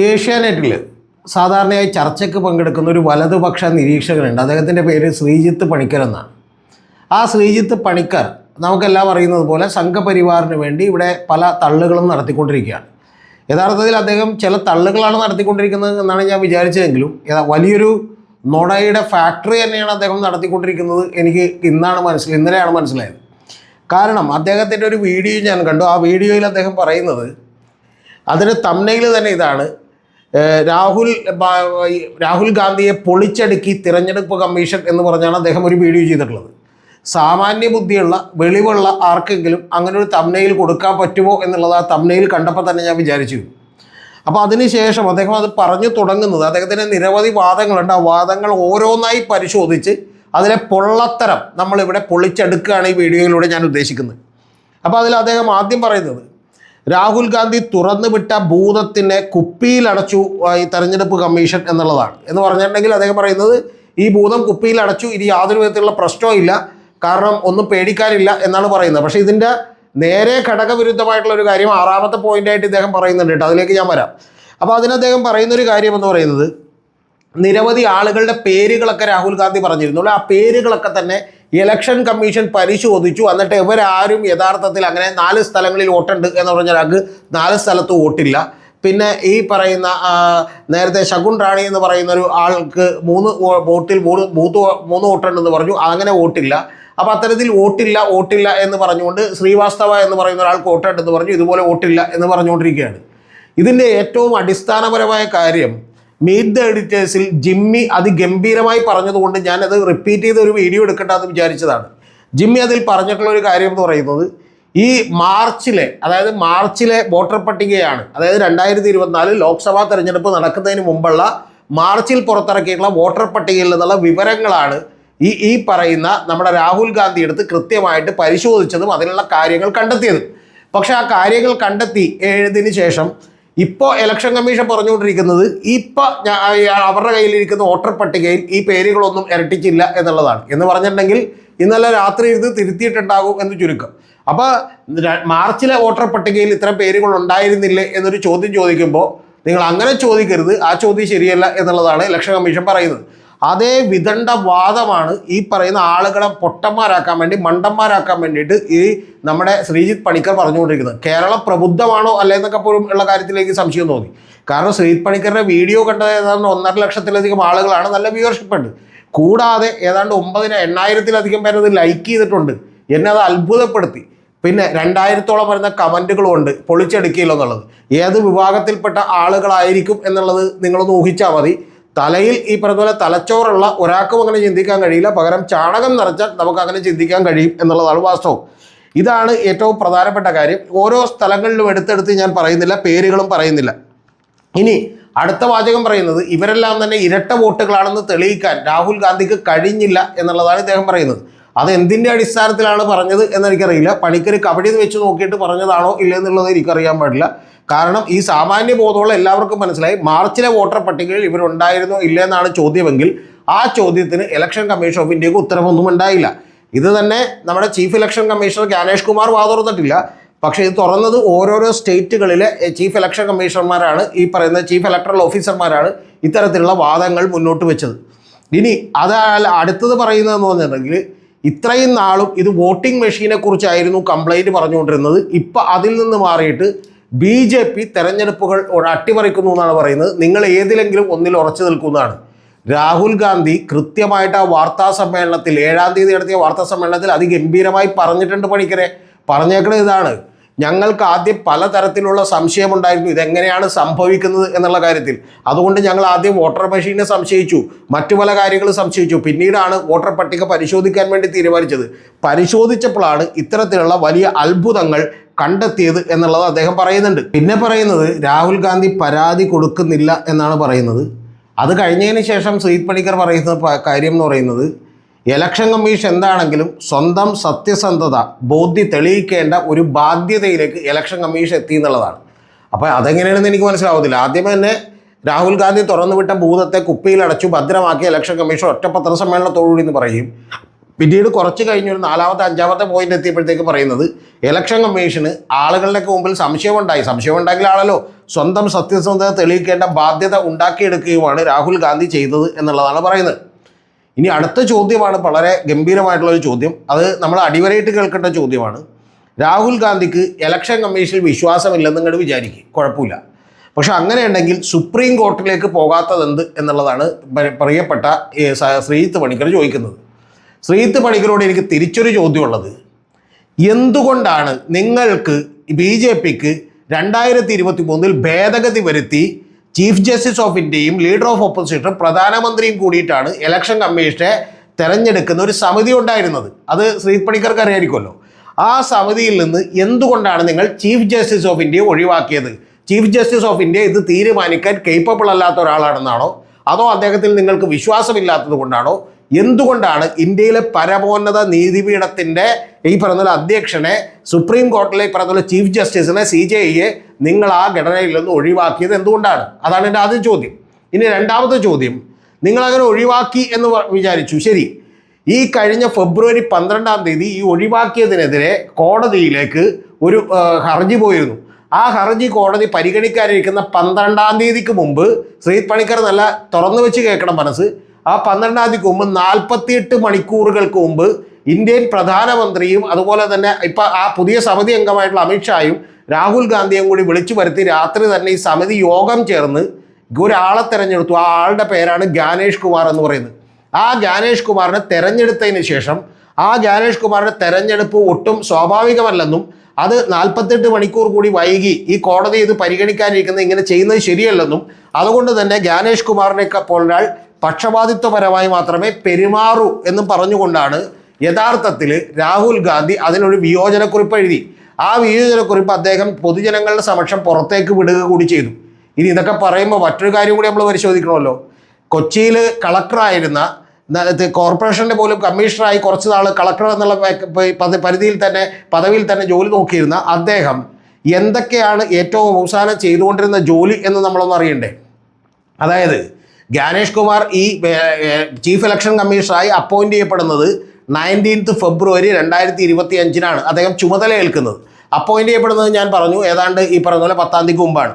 ഏഷ്യാനെറ്റിൽ സാധാരണയായി ചർച്ചയ്ക്ക് പങ്കെടുക്കുന്ന ഒരു വലതുപക്ഷ നിരീക്ഷകനുണ്ട്. അദ്ദേഹത്തിന്റെ പേര് ശ്രീജിത്ത് പണിക്കർ എന്നാണ്. ആ ശ്രീജിത്ത് പണിക്കർ നമുക്കെല്ലാം അറിയുന്നത് പോലെ സംഘപരിവാറിന് വേണ്ടി ഇവിടെ പല തള്ളുകളും നടത്തിക്കൊണ്ടിരിക്കുകയാണ്. യഥാർത്ഥത്തിൽ അദ്ദേഹം ചില തള്ളുകളാണ് നടത്തിക്കൊണ്ടിരിക്കുന്നത് എന്നാണ് ഞാൻ വിചാരിച്ചതെങ്കിലും വലിയൊരു നുണയുടെ ഫാക്ടറി തന്നെയാണ് അദ്ദേഹം നടത്തിക്കൊണ്ടിരിക്കുന്നത് എനിക്ക് ഇന്നാണ് മനസ്സിൽ ഇന്നലെയാണ് മനസ്സിലായത്. കാരണം അദ്ദേഹത്തിന്റെ ഒരു വീഡിയോ ഞാൻ കണ്ടു. ആ വീഡിയോയിൽ അദ്ദേഹം പറയുന്നത് അതിന് തമ്മനയിൽ തന്നെ ഇതാണ്. രാഹുൽ രാഹുൽ ഗാന്ധിയെ പൊളിച്ചടുക്കി തിരഞ്ഞെടുപ്പ് കമ്മീഷൻ എന്ന് പറഞ്ഞാണ് അദ്ദേഹം ഒരു വീഡിയോ ചെയ്തിട്ടുള്ളത്. സാമാന്യ ബുദ്ധിയുള്ള വെളിവുള്ള ആർക്കെങ്കിലും അങ്ങനെ ഒരു തമ്നയിൽ കൊടുക്കാൻ പറ്റുമോ എന്നുള്ളത് ആ തമ്നയിൽ കണ്ടപ്പോൾ തന്നെ ഞാൻ വിചാരിച്ചു. അപ്പോൾ അതിനുശേഷം അദ്ദേഹം അത് പറഞ്ഞു തുടങ്ങുന്നത് അദ്ദേഹത്തിന് നിരവധി വാദങ്ങളുണ്ട്. ആ വാദങ്ങൾ ഓരോന്നായി പരിശോധിച്ച് അതിലെ പൊള്ളത്തരം നമ്മളിവിടെ പൊളിച്ചെടുക്കുകയാണ് ഈ വീഡിയോയിലൂടെ ഞാൻ ഉദ്ദേശിക്കുന്നത്. അപ്പോൾ അതിൽ അദ്ദേഹം ആദ്യം പറയുന്നത് രാഹുൽ ഗാന്ധി തുറന്നുവിട്ട ഭൂതത്തിനെ കുപ്പിയിലടച്ചു അടച്ചു ഈ തെരഞ്ഞെടുപ്പ് കമ്മീഷൻ എന്നുള്ളതാണ്. എന്ന് പറഞ്ഞിട്ടുണ്ടെങ്കിൽ അദ്ദേഹം പറയുന്നത് ഈ ഭൂതം കുപ്പിയിലടച്ചു ഇനി യാതൊരു വിധത്തിലുള്ള പ്രശ്നവും ഇല്ല. കാരണം ഒന്നും പേടിക്കാനില്ല എന്നാണ് പറയുന്നത്. പക്ഷേ ഇതിന്റെ നേരെ ഘടകവിരുദ്ധമായിട്ടുള്ള ഒരു കാര്യം ആറാമത്തെ പോയിന്റായിട്ട് ഇദ്ദേഹം പറയുന്നുണ്ട് കേട്ടോ. അതിലേക്ക് ഞാൻ വരാം. അപ്പോൾ അതിന് അദ്ദേഹം പറയുന്നൊരു കാര്യം എന്ന് പറയുന്നത് നിരവധി ആളുകളുടെ പേരുകളൊക്കെ രാഹുൽ ഗാന്ധി പറഞ്ഞിരുന്നു. ആ പേരുകളൊക്കെ തന്നെ ഇലക്ഷൻ കമ്മീഷൻ പരിശോധിച്ചു. എന്നിട്ട് ഇവരാരും യഥാർത്ഥത്തിൽ അങ്ങനെ നാല് സ്ഥലങ്ങളിൽ വോട്ടുണ്ട് എന്ന് പറഞ്ഞ ഒരാൾക്ക് നാല് സ്ഥലത്ത് വോട്ടില്ല. പിന്നെ ഈ പറയുന്ന നേരത്തെ ശകുൻ റാണി എന്ന് പറയുന്ന ഒരു ആൾക്ക് മൂന്ന് വോട്ടിൽ മൂന്ന് മൂന്ന് വോട്ടുണ്ടെന്ന് പറഞ്ഞു. അങ്ങനെ വോട്ടില്ല. അപ്പോൾ അത്തരത്തിൽ വോട്ടില്ല വോട്ടില്ല എന്ന് പറഞ്ഞുകൊണ്ട് ശ്രീവാസ്തവ എന്ന് പറയുന്ന ഒരാൾക്ക് വോട്ടുണ്ടെന്ന് പറഞ്ഞു. ഇതുപോലെ വോട്ടില്ല എന്ന് പറഞ്ഞുകൊണ്ടിരിക്കുകയാണ്. ഇതിന്റെ ഏറ്റവും അടിസ്ഥാനപരമായ കാര്യം മീറ്റ് ദ എഡിറ്റേഴ്സിൽ ജിമ്മി അത് ഗംഭീരമായി പറഞ്ഞതുകൊണ്ട് ഞാനത് റിപ്പീറ്റ് ചെയ്ത് ഒരു വീഡിയോ എടുക്കട്ടെ എന്ന് വിചാരിച്ചതാണ്. ജിമ്മി അതിൽ പറഞ്ഞിട്ടുള്ള ഒരു കാര്യം എന്ന് പറയുന്നത് ഈ മാർച്ചിലെ അതായത് മാർച്ചിലെ വോട്ടർ പട്ടികയാണ് അതായത് രണ്ടായിരത്തി ഇരുപത്തിനാല് ലോക്സഭാ തെരഞ്ഞെടുപ്പ് നടക്കുന്നതിന് മുമ്പുള്ള മാർച്ചിൽ പുറത്തിറക്കിയിട്ടുള്ള വോട്ടർ പട്ടികയിൽ നിന്നുള്ള വിവരങ്ങളാണ് ഈ ഈ പറയുന്ന നമ്മുടെ രാഹുൽ ഗാന്ധി എടുത്ത് കൃത്യമായിട്ട് പരിശോധിച്ചതും അതിനുള്ള കാര്യങ്ങൾ കണ്ടെത്തിയതും. പക്ഷേ ആ കാര്യങ്ങൾ കണ്ടെത്തി എഴുതിന് ശേഷം ഇപ്പോൾ ഇലക്ഷൻ കമ്മീഷൻ പറഞ്ഞുകൊണ്ടിരിക്കുന്നത് ഇപ്പോൾ അവരുടെ കയ്യിലിരിക്കുന്ന വോട്ടർ പട്ടികയിൽ ഈ പേരുകളൊന്നും ഇരട്ടിച്ചില്ല എന്നുള്ളതാണ്. എന്ന് പറഞ്ഞിട്ടുണ്ടെങ്കിൽ ഇന്നലെ രാത്രി ഇരുന്ന് തിരുത്തിയിട്ടുണ്ടാകും എന്ന് ചുരുക്കം. അപ്പോൾ മാർച്ചിലെ വോട്ടർ പട്ടികയിൽ ഇത്തരം പേരുകൾ ഉണ്ടായിരുന്നില്ലേ എന്നൊരു ചോദ്യം ചോദിക്കുമ്പോൾ നിങ്ങൾ അങ്ങനെ ചോദിക്കരുത്. ആ ചോദ്യം ശരിയല്ല എന്നുള്ളതാണ് ഇലക്ഷൻ കമ്മീഷൻ പറയുന്നത്. അതേ വിദണ്ഡ വാദമാണ് ഈ പറയുന്ന ആളുകളെ പൊട്ടന്മാരാക്കാൻ വേണ്ടി മണ്ടന്മാരാക്കാൻ വേണ്ടിയിട്ട് ഈ നമ്മുടെ ശ്രീജിത്ത് പണിക്കർ പറഞ്ഞുകൊണ്ടിരിക്കുന്നത്. കേരളം പ്രബുദ്ധമാണോ അല്ലേ എന്നൊക്കെ പോലും ഉള്ള കാര്യത്തിലേക്ക് സംശയം തോന്നി. കാരണം ശ്രീജിത്ത് പണിക്കറിന്റെ വീഡിയോ കണ്ടത് ഏതാണ്ട് ഒന്നര ലക്ഷത്തിലധികം ആളുകളാണ്. നല്ല വ്യൂവർഷിപ്പ് ഉണ്ട്. കൂടാതെ ഏതാണ്ട് ഒമ്പതിന് എണ്ണായിരത്തിലധികം പേരത് ലൈക്ക് ചെയ്തിട്ടുണ്ട്. എന്നെ അത് അത്ഭുതപ്പെടുത്തി. പിന്നെ രണ്ടായിരത്തോളം വരുന്ന കമന്റുകളും ഉണ്ട്. പൊളിച്ചെടുക്കില്ല എന്നുള്ളത്. ഏത് വിഭാഗത്തിൽപ്പെട്ട ആളുകളായിരിക്കും എന്നുള്ളത് നിങ്ങളൊന്ന് ഊഹിച്ചാൽ മതി. തലയിൽ ഈ പറഞ്ഞ പോലെ തലച്ചോറുള്ള ഒരാൾക്കും അങ്ങനെ ചിന്തിക്കാൻ കഴിയില്ല. പകരം ചാണകം നിറച്ചാൽ നമുക്ക് അങ്ങനെ ചിന്തിക്കാൻ കഴിയും എന്നുള്ളതാണ് വാസ്തവം. ഇതാണ് ഏറ്റവും പ്രധാനപ്പെട്ട കാര്യം. ഓരോ സ്ഥലങ്ങളിലും എടുത്തെടുത്ത് ഞാൻ പറയുന്നില്ല പേരുകളും പറയുന്നില്ല. ഇനി അടുത്ത വാചകം പറയുന്നത് ഇവരെല്ലാം തന്നെ ഇരട്ട വോട്ടുകളാണെന്ന് തെളിയിക്കാൻ രാഹുൽ ഗാന്ധിക്ക് കഴിഞ്ഞില്ല എന്നുള്ളതാണ് ഇദ്ദേഹം പറയുന്നത്. അത് എന്തിന്റെ അടിസ്ഥാനത്തിലാണ് പറഞ്ഞത് എന്നെനിക്കറിയില്ല പണിക്കർ കബഡി വെച്ച് നോക്കിയിട്ട് പറഞ്ഞതാണോ ഇല്ലെന്നുള്ളത് എനിക്കറിയാൻ പാടില്ല. കാരണം ഈ സാമാന്യ ബോധമുള്ള എല്ലാവർക്കും മനസ്സിലായി. മാർച്ചിലെ വോട്ടർ പട്ടികയിൽ ഇവരുണ്ടായിരുന്നോ ഇല്ലെന്നാണ് ചോദ്യമെങ്കിൽ ആ ചോദ്യത്തിന് ഇലക്ഷൻ കമ്മീഷൻ ഓഫ് ഇന്ത്യയ്ക്ക് ഉത്തരവൊന്നും ഉണ്ടായില്ല. ഇത് തന്നെ നമ്മുടെ chief election commissioner Gyanesh Kumar വാതുറന്നിട്ടില്ല. പക്ഷേ ഇത് തുറന്നത് ഓരോരോ സ്റ്റേറ്റുകളിലെ ചീഫ് ഇലക്ഷൻ കമ്മീഷണർമാരാണ് ഈ പറയുന്ന ചീഫ് ഇലക്ടറൽ ഓഫീസർമാരാണ് ഇത്തരത്തിലുള്ള വാദങ്ങൾ മുന്നോട്ട് വെച്ചത്. ഇനി അത് അടുത്തത് പറയുന്നതെന്ന് പറഞ്ഞിട്ടുണ്ടെങ്കിൽ ഇത്രയും നാളും ഇത് വോട്ടിംഗ് മെഷീനെ കുറിച്ചായിരുന്നു കംപ്ലൈന്റ് പറഞ്ഞുകൊണ്ടിരുന്നത്. ഇപ്പം അതിൽ നിന്ന് മാറിയിട്ട് ബി ജെ പി തെരഞ്ഞെടുപ്പുകൾ അട്ടിമറിക്കുന്നു എന്നാണ് പറയുന്നത്. നിങ്ങൾ ഏതിലെങ്കിലും ഒന്നിൽ ഉറച്ചു നിൽക്കുന്നതാണ്. രാഹുൽ ഗാന്ധി കൃത്യമായിട്ട് ആ വാർത്താ സമ്മേളനത്തിൽ ഏഴാം തീയതി നടത്തിയ വാർത്താ സമ്മേളനത്തിൽ അതിഗംഭീരമായി പറഞ്ഞിട്ടുണ്ട് പണിക്കരെ. പറഞ്ഞേക്കണത് ഇതാണ്. ഞങ്ങൾക്ക് ആദ്യം പലതരത്തിലുള്ള സംശയമുണ്ടായിരുന്നു. ഇതെങ്ങനെയാണ് സംഭവിക്കുന്നത് എന്നുള്ള കാര്യത്തിൽ. അതുകൊണ്ട് ഞങ്ങൾ ആദ്യം വോട്ടർ മെഷീനെ സംശയിച്ചു. മറ്റു പല കാര്യങ്ങളും സംശയിച്ചു. പിന്നീടാണ് വോട്ടർ പട്ടിക പരിശോധിക്കാൻ വേണ്ടി തീരുമാനിച്ചത്. പരിശോധിച്ചപ്പോഴാണ് ഇത്തരത്തിലുള്ള വലിയ അത്ഭുതങ്ങൾ കണ്ടെത്തിയത് എന്നുള്ളത് അദ്ദേഹം പറയുന്നുണ്ട്. പിന്നെ പറയുന്നത് രാഹുൽ ഗാന്ധി പരാതി കൊടുക്കുന്നില്ല എന്നാണ് പറയുന്നത്. അത് കഴിഞ്ഞതിന് ശേഷം സുഹീത് പണിക്കർ പറയുന്ന കാര്യം എന്ന് പറയുന്നത് ഇലക്ഷൻ കമ്മീഷൻ എന്താണെങ്കിലും സ്വന്തം സത്യസന്ധത ബോധ്യ തെളിയിക്കേണ്ട ഒരു ബാധ്യതയിലേക്ക് ഇലക്ഷൻ കമ്മീഷൻ എത്തി എന്നുള്ളതാണ്. അപ്പോൾ അതെങ്ങനെയാണെന്ന് എനിക്ക് മനസ്സിലാവുന്നില്ല ആദ്യം തന്നെ രാഹുൽ ഗാന്ധി തുറന്നുവിട്ട ഭൂതത്തെ കുപ്പിയിലടച്ചു ഭദ്രമാക്കി ഇലക്ഷൻ കമ്മീഷൻ ഒറ്റ പത്രസമ്മേളനത്തോടുകൂടി എന്ന് പറയും. പിന്നീട് കുറച്ച് കഴിഞ്ഞൊരു നാലാമത്തെ അഞ്ചാമത്തെ പോയിന്റ് എത്തിയപ്പോഴത്തേക്ക് പറയുന്നത് ഇലക്ഷൻ കമ്മീഷന് ആളുകളുടെയൊക്കെ മുമ്പിൽ സംശയമുണ്ടായി. ആളല്ലോ സ്വന്തം സത്യസന്ധത തെളിയിക്കേണ്ട ബാധ്യത ഉണ്ടാക്കിയെടുക്കുകയുമാണ് രാഹുൽ ഗാന്ധി ചെയ്തത് എന്നുള്ളതാണ് പറയുന്നത്. ഇനി അടുത്ത ചോദ്യമാണ് വളരെ ഗംഭീരമായിട്ടുള്ള ഒരു ചോദ്യം. അത് നമ്മൾ അടിവരയിട്ട് കേൾക്കേണ്ട ചോദ്യമാണ്. രാഹുൽ ഗാന്ധിക്ക് ഇലക്ഷൻ കമ്മീഷനിൽ വിശ്വാസമില്ലെന്ന് ഇങ്ങോട്ട് വിചാരിക്കും. കുഴപ്പമില്ല. പക്ഷെ അങ്ങനെയുണ്ടെങ്കിൽ സുപ്രീം കോർട്ടിലേക്ക് പോകാത്തതെന്ത് എന്നുള്ളതാണ് പറയപ്പെട്ട ശ്രീജിത്ത് പണിക്കർ ചോദിക്കുന്നത്. ശ്രീജിത്ത് പണിക്കരോട് എനിക്ക് തിരിച്ചൊരു ചോദ്യമുള്ളത്. എന്തുകൊണ്ടാണ് നിങ്ങൾക്ക് ബി ജെ പിക്ക് രണ്ടായിരത്തി ഇരുപത്തി മൂന്നിൽ ഭേദഗതി വരുത്തി ചീഫ് ജസ്റ്റിസ് ഓഫ് ഇന്ത്യയും ലീഡർ ഓഫ് ഓപ്പോസിഷനും പ്രധാനമന്ത്രിയും കൂടിയിട്ടാണ് ഇലക്ഷൻ കമ്മീഷനെ തെരഞ്ഞെടുക്കുന്ന ഒരു സമിതി ഉണ്ടായിരുന്നത്? അത് ശ്രീത് പണിക്കർക്ക് അറിയായിരിക്കുമല്ലോ. ആ സമിതിയിൽ നിന്ന് എന്തുകൊണ്ടാണ് നിങ്ങൾ ചീഫ് ജസ്റ്റിസ് ഓഫ് ഇന്ത്യയെ ഒഴിവാക്കിയത്? ചീഫ് ജസ്റ്റിസ് ഓഫ് ഇന്ത്യ ഇത് തീരുമാനിക്കാൻ കേപ്പബിൾ അല്ലാത്ത ഒരാളാണെന്നാണോ? അതോ അദ്ദേഹത്തിൽ നിങ്ങൾക്ക് വിശ്വാസമില്ലാത്തത് കൊണ്ടാണോ? എന്തുകൊണ്ടാണ് ഇന്ത്യയിലെ പരമോന്നത നീതിപീഠത്തിന്റെ ഈ പറഞ്ഞ അധ്യക്ഷനെ സുപ്രീം കോടതിയിലെ പറഞ്ഞ ചീഫ് ജസ്റ്റിസിനെ സി ജെ ഐയെ നിങ്ങൾ ആ ഘടനയിൽ നിന്ന് ഒഴിവാക്കിയത് എന്തുകൊണ്ടാണ്? അതാണ് എന്റെ ആദ്യ ചോദ്യം. ഇനി രണ്ടാമത്തെ ചോദ്യം. നിങ്ങളങ്ങനെ ഒഴിവാക്കി എന്ന് വിചാരിച്ചു. ശരി. ഈ കഴിഞ്ഞ ഫെബ്രുവരി പന്ത്രണ്ടാം തീയതി ഈ ഒഴിവാക്കിയതിനെതിരെ കോടതിയിലേക്ക് ഒരു ഹർജി പോയിരുന്നു. ആ ഹർജി കോടതി പരിഗണിക്കാനിരിക്കുന്ന പന്ത്രണ്ടാം തീയതിക്ക് മുമ്പ് ശ്രീ പണിക്കർ നല്ല തുറന്നു വെച്ച് കേൾക്കണം മനസ്സ്. ആ പന്ത്രണ്ടാം തീയതിക്ക് മുമ്പ് നാൽപ്പത്തിയെട്ട് മണിക്കൂറുകൾക്ക് മുമ്പ് ഇന്ത്യൻ പ്രധാനമന്ത്രിയും അതുപോലെ തന്നെ ഇപ്പം ആ പുതിയ സമിതി അംഗമായിട്ടുള്ള അമിത്ഷായും രാഹുൽ ഗാന്ധിയും കൂടി വിളിച്ചു വരുത്തി രാത്രി തന്നെ ഈ സമിതി യോഗം ചേർന്ന് ഒരാളെ തിരഞ്ഞെടുത്തു. ആ ആളുടെ പേരാണ് ജ്ഞാനേഷ് കുമാർ എന്ന് പറയുന്നത്. ആ ജ്ഞാനേഷ് കുമാറിനെ തെരഞ്ഞെടുത്തതിന് ശേഷം ആ ജ്ഞാനേഷ് കുമാറിന്റെ തെരഞ്ഞെടുപ്പ് ഒട്ടും സ്വാഭാവികമല്ലെന്നും അത് നാൽപ്പത്തെട്ട് മണിക്കൂർ കൂടി വൈകി ഈ കോടതി ഇത് പരിഗണിക്കാനിരിക്കുന്നത് ഇങ്ങനെ ചെയ്യുന്നത് ശരിയല്ലെന്നും അതുകൊണ്ട് തന്നെ ജ്ഞാനേഷ് കുമാറിനെ പോലൊരാൾ പക്ഷപാതിത്വപരമായി മാത്രമേ പെരുമാറൂ എന്ന് പറഞ്ഞുകൊണ്ടാണ് യഥാർത്ഥത്തിൽ രാഹുൽ ഗാന്ധി അതിനൊരു വിയോജനക്കുറിപ്പ് എഴുതി. ആ വിയോജനക്കുറിപ്പ് അദ്ദേഹം പൊതുജനങ്ങളുടെ സമക്ഷം പുറത്തേക്ക് വിടുക കൂടി ചെയ്തു. ഇനി ഇതൊക്കെ പറയുമ്പോൾ മറ്റൊരു കാര്യം കൂടി നമ്മൾ പരിശോധിക്കണമല്ലോ. കൊച്ചിയിൽ കളക്ടറായിരുന്ന കോർപ്പറേഷന്റെ പോലും കമ്മീഷണറായി കുറച്ച് നാൾ കളക്ടർ എന്നുള്ള പരിധിയിൽ തന്നെ പദവിയിൽ തന്നെ ജോലി നോക്കിയിരുന്ന അദ്ദേഹം എന്തൊക്കെയാണ് ഏറ്റവും അവസാനം ചെയ്തുകൊണ്ടിരുന്ന ജോലി എന്ന് നമ്മളൊന്ന് അറിയണ്ടേ? അതായത് ജ്ഞാനേഷ് കുമാർ ഈ ചീഫ് ഇലക്ഷൻ കമ്മീഷണറായി അപ്പോയിന്റ് ചെയ്യപ്പെടുന്നത് നയന്റീൻത്ത് ഫെബ്രുവരി രണ്ടായിരത്തി ഇരുപത്തി അഞ്ചിനാണ് അദ്ദേഹം ചുമതല ഏൽക്കുന്നത്. അപ്പോയിന്റ് ചെയ്യപ്പെടുന്നത് ഞാൻ പറഞ്ഞു ഏതാണ്ട് ഈ പറഞ്ഞ പോലെ പത്താം തീയതിക്ക് മുമ്പാണ്.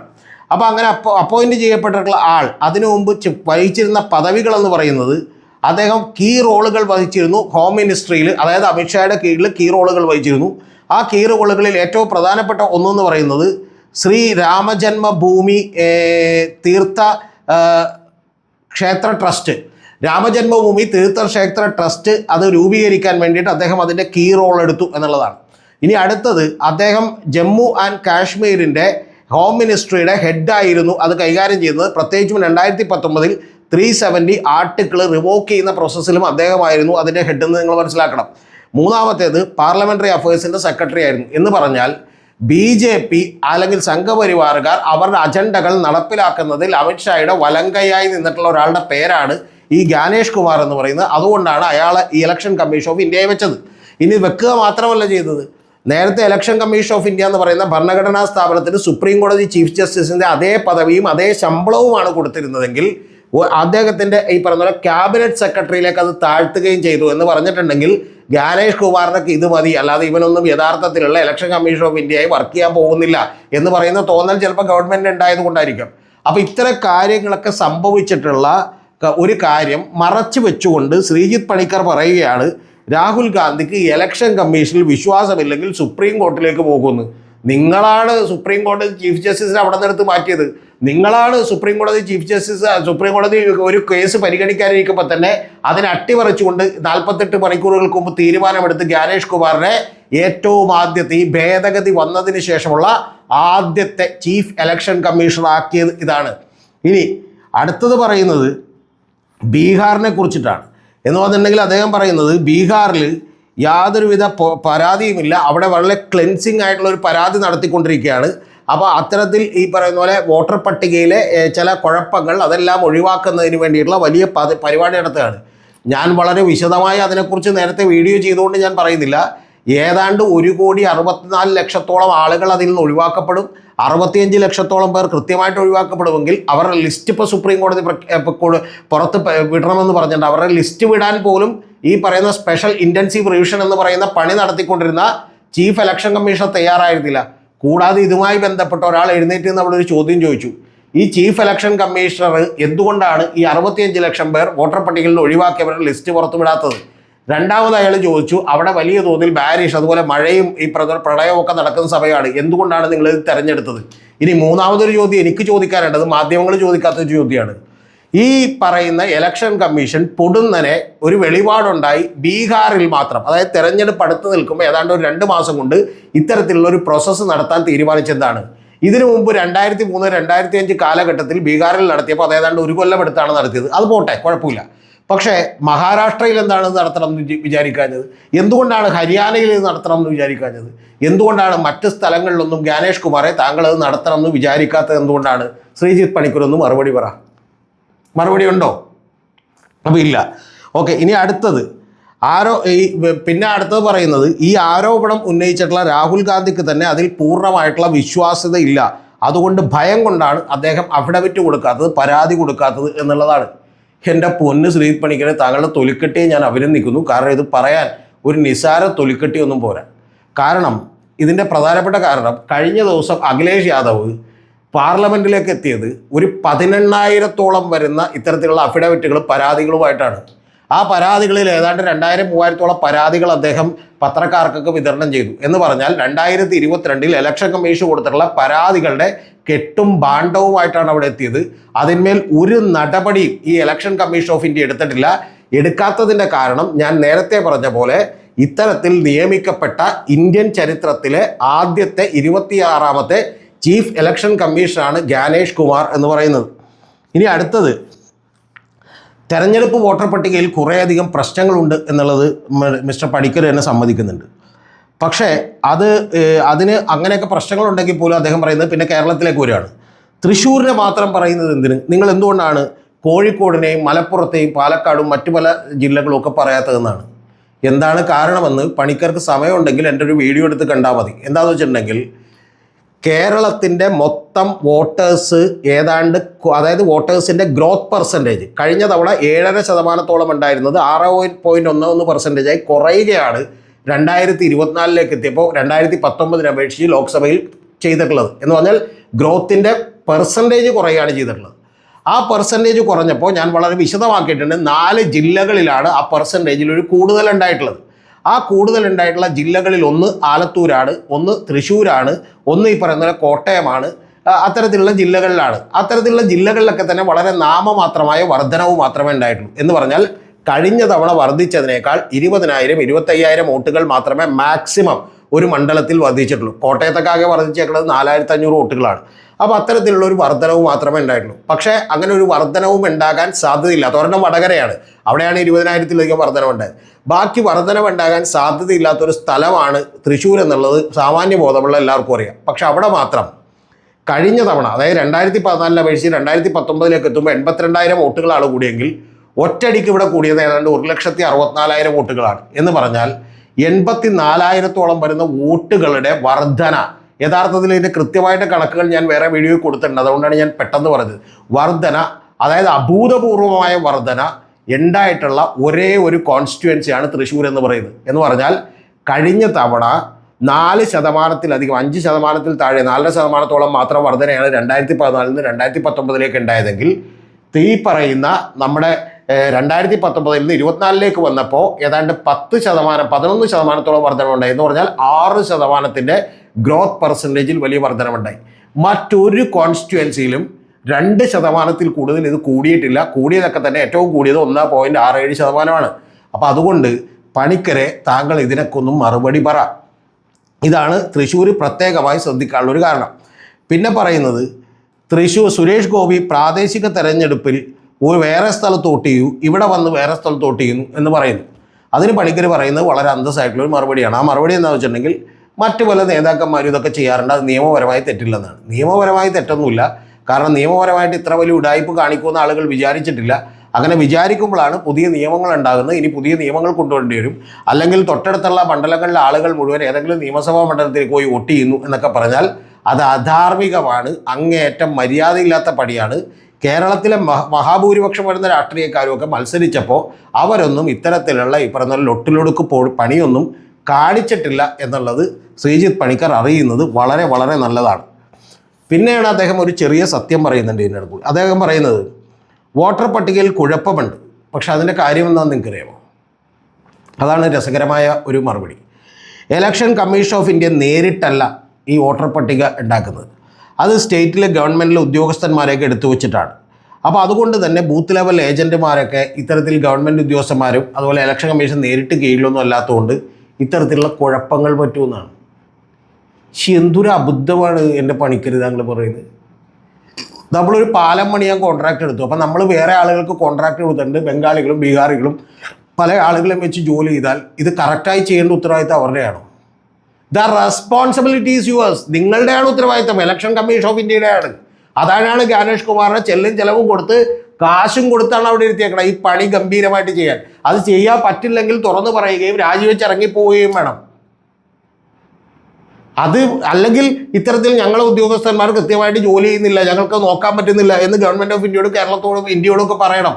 അപ്പോൾ അങ്ങനെ അപ്പോ അപ്പോയിന്റ് ചെയ്യപ്പെട്ടിട്ടുള്ള ആൾ അതിനു മുമ്പ് വഹിച്ചിരുന്ന പദവികളെന്ന് പറയുന്നത് അദ്ദേഹം കീ റോളുകൾ വഹിച്ചിരുന്നു ഹോം മിനിസ്ട്രിയിൽ അതായത് അമിത്ഷായുടെ കീഴിൽ കീ റോളുകൾ വഹിച്ചിരുന്നു. ആ കീ റോളുകളിൽ ഏറ്റവും പ്രധാനപ്പെട്ട ഒന്നെന്ന് പറയുന്നത് ശ്രീ രാമജന്മഭൂമി തീർത്ഥ ക്ഷേത്ര ട്രസ്റ്റ്. രാമജന്മഭൂമി തീർത്ഥക്ഷേത്ര ട്രസ്റ്റ് അത് രൂപീകരിക്കാൻ വേണ്ടിയിട്ട് അദ്ദേഹം അതിന്റെ കീ റോൾ എടുത്തു എന്നുള്ളതാണ്. ഇനി അടുത്തത് അദ്ദേഹം ജമ്മു ആൻഡ് കാശ്മീരിന്റെ ഹോം മിനിസ്ട്രിയുടെ ഹെഡായിരുന്നു അത് കൈകാര്യം ചെയ്യുന്നത്. പ്രത്യേകിച്ചും രണ്ടായിരത്തി പത്തൊമ്പതിൽ ത്രീ സെവന്റി ആർട്ടിക്കിൾ റിവോക്ക് ചെയ്യുന്ന പ്രോസസ്സിലും അദ്ദേഹമായിരുന്നു അതിന്റെ ഹെഡ് എന്ന് നിങ്ങൾ മനസ്സിലാക്കണം. മൂന്നാമത്തേത് പാർലമെന്ററി അഫയേഴ്സിന്റെ സെക്രട്ടറി ആയിരുന്നു. എന്ന് പറഞ്ഞാൽ ബി ജെ പി അല്ലെങ്കിൽ സംഘപരിവാറുകാർ അവരുടെ അജണ്ടകൾ നടപ്പിലാക്കുന്നതിൽ അമിത്ഷായുടെ വലങ്കയായി നിന്നിട്ടുള്ള ഒരാളുടെ പേരാണ് ഈ ജ്ഞാനേഷ് കുമാർ എന്ന് പറയുന്നത്. അതുകൊണ്ടാണ് അയാൾ ഈ ഇലക്ഷൻ കമ്മീഷൻ ഓഫ് ഇന്ത്യയെ വെച്ചത്. ഇനി വെക്കുക മാത്രമല്ല ചെയ്തത്. നേരത്തെ ഇലക്ഷൻ കമ്മീഷൻ ഓഫ് ഇന്ത്യ എന്ന് പറയുന്ന ഭരണഘടനാ സ്ഥാപനത്തിന് സുപ്രീം കോടതി ചീഫ് ജസ്റ്റിസിന്റെ അതേ പദവിയും അതേ ശമ്പളവുമാണ് കൊടുത്തിരുന്നതെങ്കിൽ അദ്ദേഹത്തിന്റെ ഈ പറഞ്ഞ പോലെ ക്യാബിനറ്റ് സെക്രട്ടറിയിലേക്ക് അത് താഴ്ത്തുകയും ചെയ്തു എന്ന് പറഞ്ഞിട്ടുണ്ടെങ്കിൽ ജ്ഞാനേഷ് കുമാറിനൊക്കെ ഇത് മതി. അല്ലാതെ ഇവനൊന്നും യഥാർത്ഥത്തിലുള്ള ഇലക്ഷൻ കമ്മീഷൻ ഓഫ് ഇന്ത്യയായി വർക്ക് ചെയ്യാൻ പോകുന്നില്ല എന്ന് പറയുന്ന തോന്നൽ ചിലപ്പോൾ ഗവൺമെന്റ് ഉണ്ടായത് കൊണ്ടായിരിക്കും അപ്പോൾ ഇത്തരം കാര്യങ്ങളൊക്കെ സംഭവിച്ചിട്ടുള്ള ഒരു കാര്യം മറച്ചു വെച്ചുകൊണ്ട് ശ്രീജിത്ത് പണിക്കർ പറയുകയാണ് രാഹുൽ ഗാന്ധിക്ക് ഇലക്ഷൻ കമ്മീഷനിൽ വിശ്വാസമില്ലെങ്കിൽ സുപ്രീം കോർട്ടിലേക്ക് പോകുന്നു. നിങ്ങളാണ് സുപ്രീം കോടതി ചീഫ് ജസ്റ്റിസിനെ അവിടെ നിന്നെടുത്ത് മാറ്റിയത്. നിങ്ങളാണ് സുപ്രീം കോടതി ചീഫ് ജസ്റ്റിസ് സുപ്രീം കോടതി ഒരു കേസ് പരിഗണിക്കാനിരിക്കുമ്പോൾ തന്നെ അതിനെ അട്ടിമറിച്ചുകൊണ്ട് നാൽപ്പത്തെട്ട് മണിക്കൂറുകൾക്ക് മുമ്പ് തീരുമാനമെടുത്ത് ജ്ഞാനേഷ് കുമാറിനെ ഏറ്റവും ആദ്യത്തെ ഈ ഭേദഗതി വന്നതിന് ശേഷമുള്ള ആദ്യത്തെ ചീഫ് ഇലക്ഷൻ കമ്മീഷണർ ആക്കിയത് ഇതാണ്. ഇനി അടുത്തത് പറയുന്നത് ബീഹാറിനെ കുറിച്ചിട്ടാണ്. എന്ന് പറഞ്ഞിട്ടുണ്ടെങ്കിൽ അദ്ദേഹം പറയുന്നത് ബീഹാറിൽ യാതൊരുവിധ പരാതിയുമില്ല. അവിടെ വളരെ ക്ലെൻസിങ് ആയിട്ടുള്ള ഒരു പരാതി നടത്തിക്കൊണ്ടിരിക്കുകയാണ്. അപ്പോൾ അത്തരത്തിൽ ഈ പറയുന്ന പോലെ വോട്ടർ പട്ടികയിലെ ചില കുഴപ്പങ്ങൾ അതെല്ലാം ഒഴിവാക്കുന്നതിന് വേണ്ടിയിട്ടുള്ള വലിയ പരിപാടി നടത്തുകയാണ്. ഞാൻ വളരെ വിശദമായി അതിനെക്കുറിച്ച് നേരത്തെ വീഡിയോ ചെയ്തുകൊണ്ട് ഞാൻ പറയുന്നില്ല. ഏതാണ്ട് ഒരു കോടി അറുപത്തിനാല് ലക്ഷത്തോളം ആളുകൾ അതിൽ നിന്ന് ഒഴിവാക്കപ്പെടും. അറുപത്തിയഞ്ച് ലക്ഷത്തോളം പേർ കൃത്യമായിട്ട് ഒഴിവാക്കപ്പെടുമെങ്കിൽ അവരുടെ ലിസ്റ്റ് ഇപ്പോൾ സുപ്രീം കോടതി പുറത്ത് വിടണമെന്ന് പറഞ്ഞിട്ടുണ്ട്. അവരുടെ ലിസ്റ്റ് വിടാൻ പോലും ഈ പറയുന്ന സ്പെഷ്യൽ ഇന്റൻസീവ് റിവിഷൻ എന്ന് പറയുന്ന പണി നടത്തിക്കൊണ്ടിരുന്ന ചീഫ് ഇലക്ഷൻ കമ്മീഷൻ തയ്യാറായിരുന്നില്ല. കൂടാതെ ഇതുമായി ബന്ധപ്പെട്ട ഒരാൾ എഴുന്നേറ്റ് ഒരു ചോദ്യം ചോദിച്ചു. ഈ ചീഫ് ഇലക്ഷൻ കമ്മീഷണർ എന്തുകൊണ്ടാണ് ഈ അറുപത്തിയഞ്ച് ലക്ഷം പേർ വോട്ടർ പട്ടികയിൽ ഒഴിവാക്കിയവരുടെ ലിസ്റ്റ് പുറത്തുവിടാത്തത്? രണ്ടാമത് അയാൾ ചോദിച്ചു അവിടെ വലിയ തോതിൽ ബാരിഷ് അതുപോലെ മഴയും ഈ പ്ര- പ്രളയവും ഒക്കെ നടക്കുന്ന സമയമാണ്. എന്തുകൊണ്ടാണ് നിങ്ങൾ ഇത് തിരഞ്ഞെടുത്തത്? ഇനി മൂന്നാമതൊരു ചോദ്യം എനിക്ക് ചോദിക്കാനുണ്ടത് മാധ്യമങ്ങൾ ചോദിക്കാത്തൊരു ചോദ്യമാണ്. ഈ പറയുന്ന ഇലക്ഷൻ കമ്മീഷൻ പൊടുന്നനെ ഒരു വെളിപാടുണ്ടായി ബീഹാറിൽ മാത്രം. അതായത് തെരഞ്ഞെടുപ്പ് അടുത്ത് നിൽക്കുമ്പോൾ ഏതാണ്ട് ഒരു രണ്ട് മാസം കൊണ്ട് ഇത്തരത്തിലുള്ള ഒരു പ്രോസസ്സ് നടത്താൻ തീരുമാനിച്ചെന്താണ്? ഇതിനു മുമ്പ് രണ്ടായിരത്തി മൂന്ന് രണ്ടായിരത്തി അഞ്ച് കാലഘട്ടത്തിൽ ബീഹാറിൽ നടത്തിയപ്പോൾ അത് ഏതാണ്ട് ഒരു കൊല്ലം എടുത്താണ് നടത്തിയത്. അത് പോട്ടെ കുഴപ്പമില്ല. പക്ഷേ മഹാരാഷ്ട്രയിൽ എന്താണ് നടത്തണം എന്ന് വിചാരിക്കാഞ്ഞത്? എന്തുകൊണ്ടാണ് ഹരിയാനയിൽ ഇത് നടത്തണം എന്ന് വിചാരിക്കാഞ്ഞത്? എന്തുകൊണ്ടാണ് മറ്റ് സ്ഥലങ്ങളിലൊന്നും ജ്ഞാനേഷ് കുമാറെ താങ്കൾ അത് നടത്തണം എന്ന് വിചാരിക്കാത്തത് എന്തുകൊണ്ടാണ്? ശ്രീജിത്ത് ഒന്ന് മറുപടി പറ. മറുപടി ഉണ്ടോ അപ്പോൾ ഇല്ല. ഓക്കെ ഇനി അടുത്തത്. ആരോ ഈ പിന്നെ അടുത്തത് പറയുന്നത് ഈ ആരോപണം ഉന്നയിച്ചിട്ടുള്ള രാഹുൽ ഗാന്ധിക്ക് തന്നെ അതിൽ പൂർണമായിട്ടുള്ള വിശ്വാസ്യത ഇല്ല അതുകൊണ്ട് ഭയം കൊണ്ടാണ് അദ്ദേഹം അഫിഡവിറ്റ് കൊടുക്കാത്തത് പരാതി കൊടുക്കാത്തത് എന്നുള്ളതാണ്. എന്റെ പൊന്ന് ശ്രീ പണിക്കരെ താങ്കളുടെ തൊലിക്കെട്ടിയെ ഞാൻ അഭിനന്ദിക്കുന്നു. കാരണം ഇത് പറയാൻ ഒരു നിസാര തൊലിക്കെട്ടിയൊന്നും പോരാ. കാരണം ഇതിന്റെ പ്രധാനപ്പെട്ട കാരണം കഴിഞ്ഞ ദിവസം അഖിലേഷ് യാദവ് പാർലമെന്റിലേക്ക് എത്തിയത് ഒരു പതിനെണ്ണായിരത്തോളം വരുന്ന ഇത്തരത്തിലുള്ള അഫിഡവിറ്റുകൾ പരാതികളുമായിട്ടാണ്. ആ പരാതികളിൽ ഏതാണ്ട് രണ്ടായിരം മൂവായിരത്തോളം പരാതികൾ അദ്ദേഹം പത്രക്കാർക്കൊക്കെ വിതരണം ചെയ്തു. എന്ന് പറഞ്ഞാൽ രണ്ടായിരത്തി ഇരുപത്തിരണ്ടിൽ ഇലക്ഷൻ കമ്മീഷൻ കൊടുത്തിട്ടുള്ള പരാതികളുടെ കെട്ടും ഭാണ്ഡവുമായിട്ടാണ് അവിടെ എത്തിയത്. അതിന്മേൽ ഒരു നടപടിയും ഈ ഇലക്ഷൻ കമ്മീഷൻ ഓഫ് ഇന്ത്യ എടുത്തിട്ടില്ല. എടുക്കാത്തതിന്റെ കാരണം ഞാൻ നേരത്തെ പറഞ്ഞ പോലെ ഇത്തരത്തിൽ നിയമിക്കപ്പെട്ട ഇന്ത്യൻ ചരിത്രത്തിലെ ആദ്യത്തെ ഇരുപത്തിയാറാമത്തെ ചീഫ് ഇലക്ഷൻ കമ്മീഷണറാണ് ജ്ഞാനേഷ് കുമാർ എന്ന് പറയുന്നത്. ഇനി അടുത്തത് തെരഞ്ഞെടുപ്പ് വോട്ടർ പട്ടികയിൽ കുറേയധികം പ്രശ്നങ്ങളുണ്ട് എന്നുള്ളത് മിസ്റ്റർ പടിക്കർ തന്നെ സമ്മതിക്കുന്നുണ്ട്. പക്ഷേ അത് അതിന് അങ്ങനെയൊക്കെ പ്രശ്നങ്ങളുണ്ടെങ്കിൽ പോലും അദ്ദേഹം പറയുന്നത് പിന്നെ കേരളത്തിലേക്ക് വരികയാണ്. തൃശ്ശൂരിനെ മാത്രം പറയുന്നത് എന്തിന്? നിങ്ങൾ എന്തുകൊണ്ടാണ് കോഴിക്കോടിനെയും മലപ്പുറത്തെയും പാലക്കാടും മറ്റു പല ജില്ലകളും ഒക്കെ പറയാത്തതെന്നാണ്? എന്താണ് കാരണമെന്ന് പണിക്കർക്ക് സമയമുണ്ടെങ്കിൽ എന്റെ ഒരു വീഡിയോ എടുത്ത് കണ്ടാൽ മതി. എന്താണെന്ന് വെച്ചിട്ടുണ്ടെങ്കിൽ കേരളത്തിന്റെ മൊത്തം വോട്ടേഴ്സ് ഏതാണ്ട് അതായത് വോട്ടേഴ്സിന്റെ ഗ്രോത്ത് പെർസെന്റേജ് കഴിഞ്ഞ തവണ ഏഴര ശതമാനത്തോളം ഉണ്ടായിരുന്നത് ആറ് പോയിന്റ് ഒന്ന് ഒന്ന് പെർസെന്റേജായി കുറയുകയാണ് രണ്ടായിരത്തി ഇരുപത്തിനാലിലേക്ക് എത്തിയപ്പോൾ രണ്ടായിരത്തി പത്തൊമ്പതിനെ അപേക്ഷിച്ച് ലോക്സഭയിൽ ചെയ്തിട്ടുള്ളത്. എന്ന് പറഞ്ഞാൽ ഗ്രോത്തിന്റെ പെർസെന്റേജ് കുറയുകയാണ് ചെയ്തിട്ടുള്ളത്. ആ പെർസെന്റേജ് കുറഞ്ഞപ്പോൾ ഞാൻ വളരെ വിശദമാക്കിയിട്ടുണ്ട്. നാല് ജില്ലകളിലാണ് ആ പെർസെന്റേജിൽ ഒരു കൂടുതൽ ഉണ്ടായിട്ടുള്ളത്. ആ കൂടുതൽ ഉണ്ടായിട്ടുള്ള ജില്ലകളിൽ ഒന്ന് ആലത്തൂരാണ് ഒന്ന് തൃശ്ശൂരാണ് ഒന്ന് ഈ പറയുന്ന കോട്ടയമാണ്. അത്തരത്തിലുള്ള ജില്ലകളിലാണ്. അത്തരത്തിലുള്ള ജില്ലകളിലൊക്കെ തന്നെ വളരെ നാമമാത്രമായ വർധനവ് മാത്രമേ ഉണ്ടായിട്ടുള്ളൂ. എന്ന് പറഞ്ഞാൽ കഴിഞ്ഞ തവണ വർദ്ധിച്ചതിനേക്കാൾ ഇരുപതിനായിരം ഇരുപത്തയ്യായിരം വോട്ടുകൾ മാത്രമേ മാക്സിമം ഒരു മണ്ഡലത്തിൽ വർദ്ധിച്ചിട്ടുള്ളൂ. കോട്ടയത്തൊക്കെ ആകെ വർദ്ധിച്ചേക്കുന്നത് നാലായിരത്തി അഞ്ഞൂറ് വോട്ടുകളാണ്. അപ്പോൾ അത്തരത്തിലുള്ള ഒരു വർധനവ് മാത്രമേ ഉണ്ടായിട്ടുള്ളൂ. പക്ഷേ അങ്ങനെ ഒരു വർധനവും ഉണ്ടാകാൻ സാധ്യതയില്ല. ഒരെണ്ണം വടകരയാണ്. അവിടെയാണ് ഇരുപതിനായിരത്തിലധികം വർധനവുണ്ടായത് ബാക്കി വർധനവ് ഉണ്ടാകാൻ സാധ്യതയില്ലാത്തൊരു സ്ഥലമാണ് തൃശ്ശൂർ എന്നുള്ളത് സാമാന്യ ബോധമുള്ള എല്ലാവർക്കും അറിയാം. പക്ഷെ അവിടെ മാത്രം കഴിഞ്ഞ തവണ അതായത് രണ്ടായിരത്തി പതിനാലിനെ അപേക്ഷിച്ച് രണ്ടായിരത്തി പത്തൊമ്പതിലേക്ക് എത്തുമ്പോൾ എൺപത്തിരണ്ടായിരം വോട്ടുകളാണ് കൂടിയെങ്കിൽ ഒറ്റയടിക്ക് ഇവിടെ കൂടിയത് ഏതാണ്ട് ഒരു ലക്ഷത്തി അറുപത്തിനാലായിരം വോട്ടുകളാണ് എന്ന് പറഞ്ഞാൽ എൺപത്തി നാലായിരത്തോളം വരുന്ന വോട്ടുകളുടെ വർധന. യഥാർത്ഥത്തിൽ ഇതിന്റെ കൃത്യമായിട്ട് കണക്കുകൾ ഞാൻ വേറെ വീഡിയോയിൽ കൊടുത്തിട്ടുണ്ട്. അതുകൊണ്ടാണ് ഞാൻ പെട്ടെന്ന് പറഞ്ഞത്. വർധന അതായത് അഭൂതപൂർവമായ വർധന ഉണ്ടായിട്ടുള്ള ഒരേ ഒരു കോൺസ്റ്റിറ്റ്യുവൻസിയാണ് തൃശ്ശൂർ എന്ന് പറയുന്നത്. എന്ന് പറഞ്ഞാൽ കഴിഞ്ഞ തവണ നാല് ശതമാനത്തിലധികം അഞ്ച് ശതമാനത്തിൽ താഴെ നാലര ശതമാനത്തോളം മാത്രം വർധനയാണ് രണ്ടായിരത്തി പതിനാലിൽ നിന്ന് രണ്ടായിരത്തി പത്തൊമ്പതിലേക്ക് ഉണ്ടായതെങ്കിൽ ഈ പറയുന്ന നമ്മുടെ രണ്ടായിരത്തി പത്തൊമ്പതിൽ നിന്ന് ഇരുപത്തിനാലിലേക്ക് വന്നപ്പോൾ ഏതാണ്ട് പത്ത് ശതമാനം പതിനൊന്ന് ശതമാനത്തോളം വർധനമുണ്ടായി എന്ന് പറഞ്ഞാൽ ആറ് ശതമാനത്തിന്റെ ഗ്രോത്ത് പെർസെന്റേജിൽ വലിയ വർധനമുണ്ടായി മറ്റൊരു കോൺസ്റ്റിറ്റ്യുവൻസിയിലും രണ്ട് ശതമാനത്തിൽ കൂടുതൽ ഇത് കൂടിയിട്ടില്ല. കൂടിയതൊക്കെ തന്നെ ഏറ്റവും കൂടിയത് ഒന്ന് പോയിന്റ് ആറ് ഏഴ് ശതമാനമാണ്. അപ്പോൾ അതുകൊണ്ട് പണിക്കരെ താങ്കൾ ഇതിനൊക്കെ ഒന്നും മറുപടി പറ. ഇതാണ് തൃശ്ശൂർ പ്രത്യേകമായി ശ്രദ്ധിക്കാനുള്ളൊരു കാരണം. പിന്നെ പറയുന്നത് തൃശ്ശൂർ സുരേഷ് ഗോപി പ്രാദേശിക തെരഞ്ഞെടുപ്പിൽ ഒരു വേറെ സ്ഥലത്ത് വോട്ട് ചെയ്യൂ ഇവിടെ വന്ന് വേറെ സ്ഥലത്ത് വോട്ട് ചെയ്യുന്നു എന്ന് പറയുന്നു. അതിന് പണിക്കർ പറയുന്നത് വളരെ അന്തസ്സായിട്ടുള്ള ഒരു മറുപടിയാണ്. ആ മറുപടി എന്താ വെച്ചിട്ടുണ്ടെങ്കിൽ മറ്റു പല നേതാക്കന്മാരും ഇതൊക്കെ ചെയ്യാറുണ്ട്. അത് നിയമപരമായി തെറ്റില്ലെന്നാണ്. നിയമപരമായി തെറ്റൊന്നുമില്ല. കാരണം നിയമപരമായിട്ട് ഇത്ര വലിയ ഉടായ്പ് കാണിക്കുമെന്ന് ആളുകൾ വിചാരിച്ചിട്ടില്ല. അങ്ങനെ വിചാരിക്കുമ്പോഴാണ് പുതിയ നിയമങ്ങൾ ഉണ്ടാകുന്നത്. ഇനി പുതിയ നിയമങ്ങൾ കൊണ്ടുവരേണ്ടി വരും. അല്ലെങ്കിൽ തൊട്ടടുത്തുള്ള മണ്ഡലങ്ങളിലെ ആളുകൾ മുഴുവൻ ഏതെങ്കിലും നിയമസഭാ മണ്ഡലത്തിൽ പോയി വോട്ട് ചെയ്യുന്നു എന്നൊക്കെ പറഞ്ഞാൽ അത് അധാർമികമാണ്. അങ്ങേയറ്റം മര്യാദയില്ലാത്ത പടിയാണ് കേരളത്തിലെ മഹാഭൂരിപക്ഷം വരുന്ന രാഷ്ട്രീയക്കാരും ഒക്കെ മത്സരിച്ചപ്പോൾ അവരൊന്നും ഇത്തരത്തിലുള്ള ഈ പറഞ്ഞ ലൊട്ടിലൊടുക്ക് പോ പണിയൊന്നും കാണിച്ചിട്ടില്ല എന്നുള്ളത് ശ്രീജിത്ത് പണിക്കർ അറിയുന്നത് വളരെ വളരെ നല്ലതാണ്. പിന്നെയാണ് അദ്ദേഹം ഒരു ചെറിയ സത്യം പറയുന്നുണ്ട് ഇതിനടുത്ത് അദ്ദേഹം പറയുന്നത് വോട്ടർ പട്ടികയിൽ കുഴപ്പമുണ്ട് പക്ഷെ അതിന്റെ കാര്യം എന്താണെന്ന് നിങ്ങൾക്കറിയാമോ? അതാണ് രസകരമായ ഒരു മറുപടി. എലക്ഷൻ കമ്മീഷൻ ഓഫ് ഇന്ത്യ നേരിട്ടല്ല ഈ വോട്ടർ പട്ടിക ഉണ്ടാക്കുന്നത്. അത് സ്റ്റേറ്റിലെ ഗവൺമെന്റിലെ ഉദ്യോഗസ്ഥന്മാരെയൊക്കെ എടുത്തു വച്ചിട്ടാണ്. അപ്പോൾ അതുകൊണ്ട് തന്നെ ബൂത്ത് ലെവൽ ഏജന്റുമാരൊക്കെ ഇത്തരത്തിൽ ഗവൺമെന്റ് ഉദ്യോഗസ്ഥന്മാരും അതുപോലെ ഇലക്ഷൻ കമ്മീഷൻ നേരിട്ട് കീഴിലൊന്നും അല്ലാത്തതുകൊണ്ട് ഇത്തരത്തിലുള്ള കുഴപ്പങ്ങൾ പറ്റുമെന്നാണ് പക്ഷെ എന്തൊരു അബദ്ധമാണ് എന്റെ പണിക്കരുത് താങ്കൾ പറയുന്നത്. നമ്മളൊരു പാലം പണിയാൻ കോൺട്രാക്ട് എടുത്തു. അപ്പം നമ്മൾ വേറെ ആളുകൾക്ക് കോൺട്രാക്ട് കൊടുത്തിട്ടുണ്ട്. ബംഗാളികളും ബീഹാറികളും. പല ആളുകളെയും വെച്ച് ജോലി ചെയ്താൽ ഇത് കറക്റ്റായി ചെയ്യേണ്ട ഉത്തരവാദിത്തം അവരുടെയാണോ? ദ റെസ്പോൺസിബിലിറ്റീസ് യുവേഴ്സ് നിങ്ങളുടെയാണ് ഉത്തരവാദിത്തം. ഇലക്ഷൻ കമ്മീഷൻ ഓഫ് ഇന്ത്യയുടെയാണ് അതാണ് ഗാനേഷ് കുമാറിനെ ചെല്ലും ചെലവും കൊടുത്ത് കാശും കൊടുത്താണ് അവിടെ ഇരുത്തിയേക്കണം. ഈ പണി ഗംഭീരമായിട്ട് ചെയ്യാൻ. അത് ചെയ്യാൻ പറ്റില്ലെങ്കിൽ തുറന്നു പറയുകയും രാജിവെച്ച് ഇറങ്ങിപ്പോവുകയും വേണം. അത് അല്ലെങ്കിൽ ഇത്തരത്തിൽ ഞങ്ങളെ ഉദ്യോഗസ്ഥന്മാർ കൃത്യമായിട്ട് ജോലി ചെയ്യുന്നില്ല. ഞങ്ങൾക്ക് നോക്കാൻ പറ്റുന്നില്ല എന്ന് ഗവൺമെന്റ് ഓഫ് ഇന്ത്യയോടും കേരളത്തോടും ഇന്ത്യയോടും ഒക്കെ പറയണം.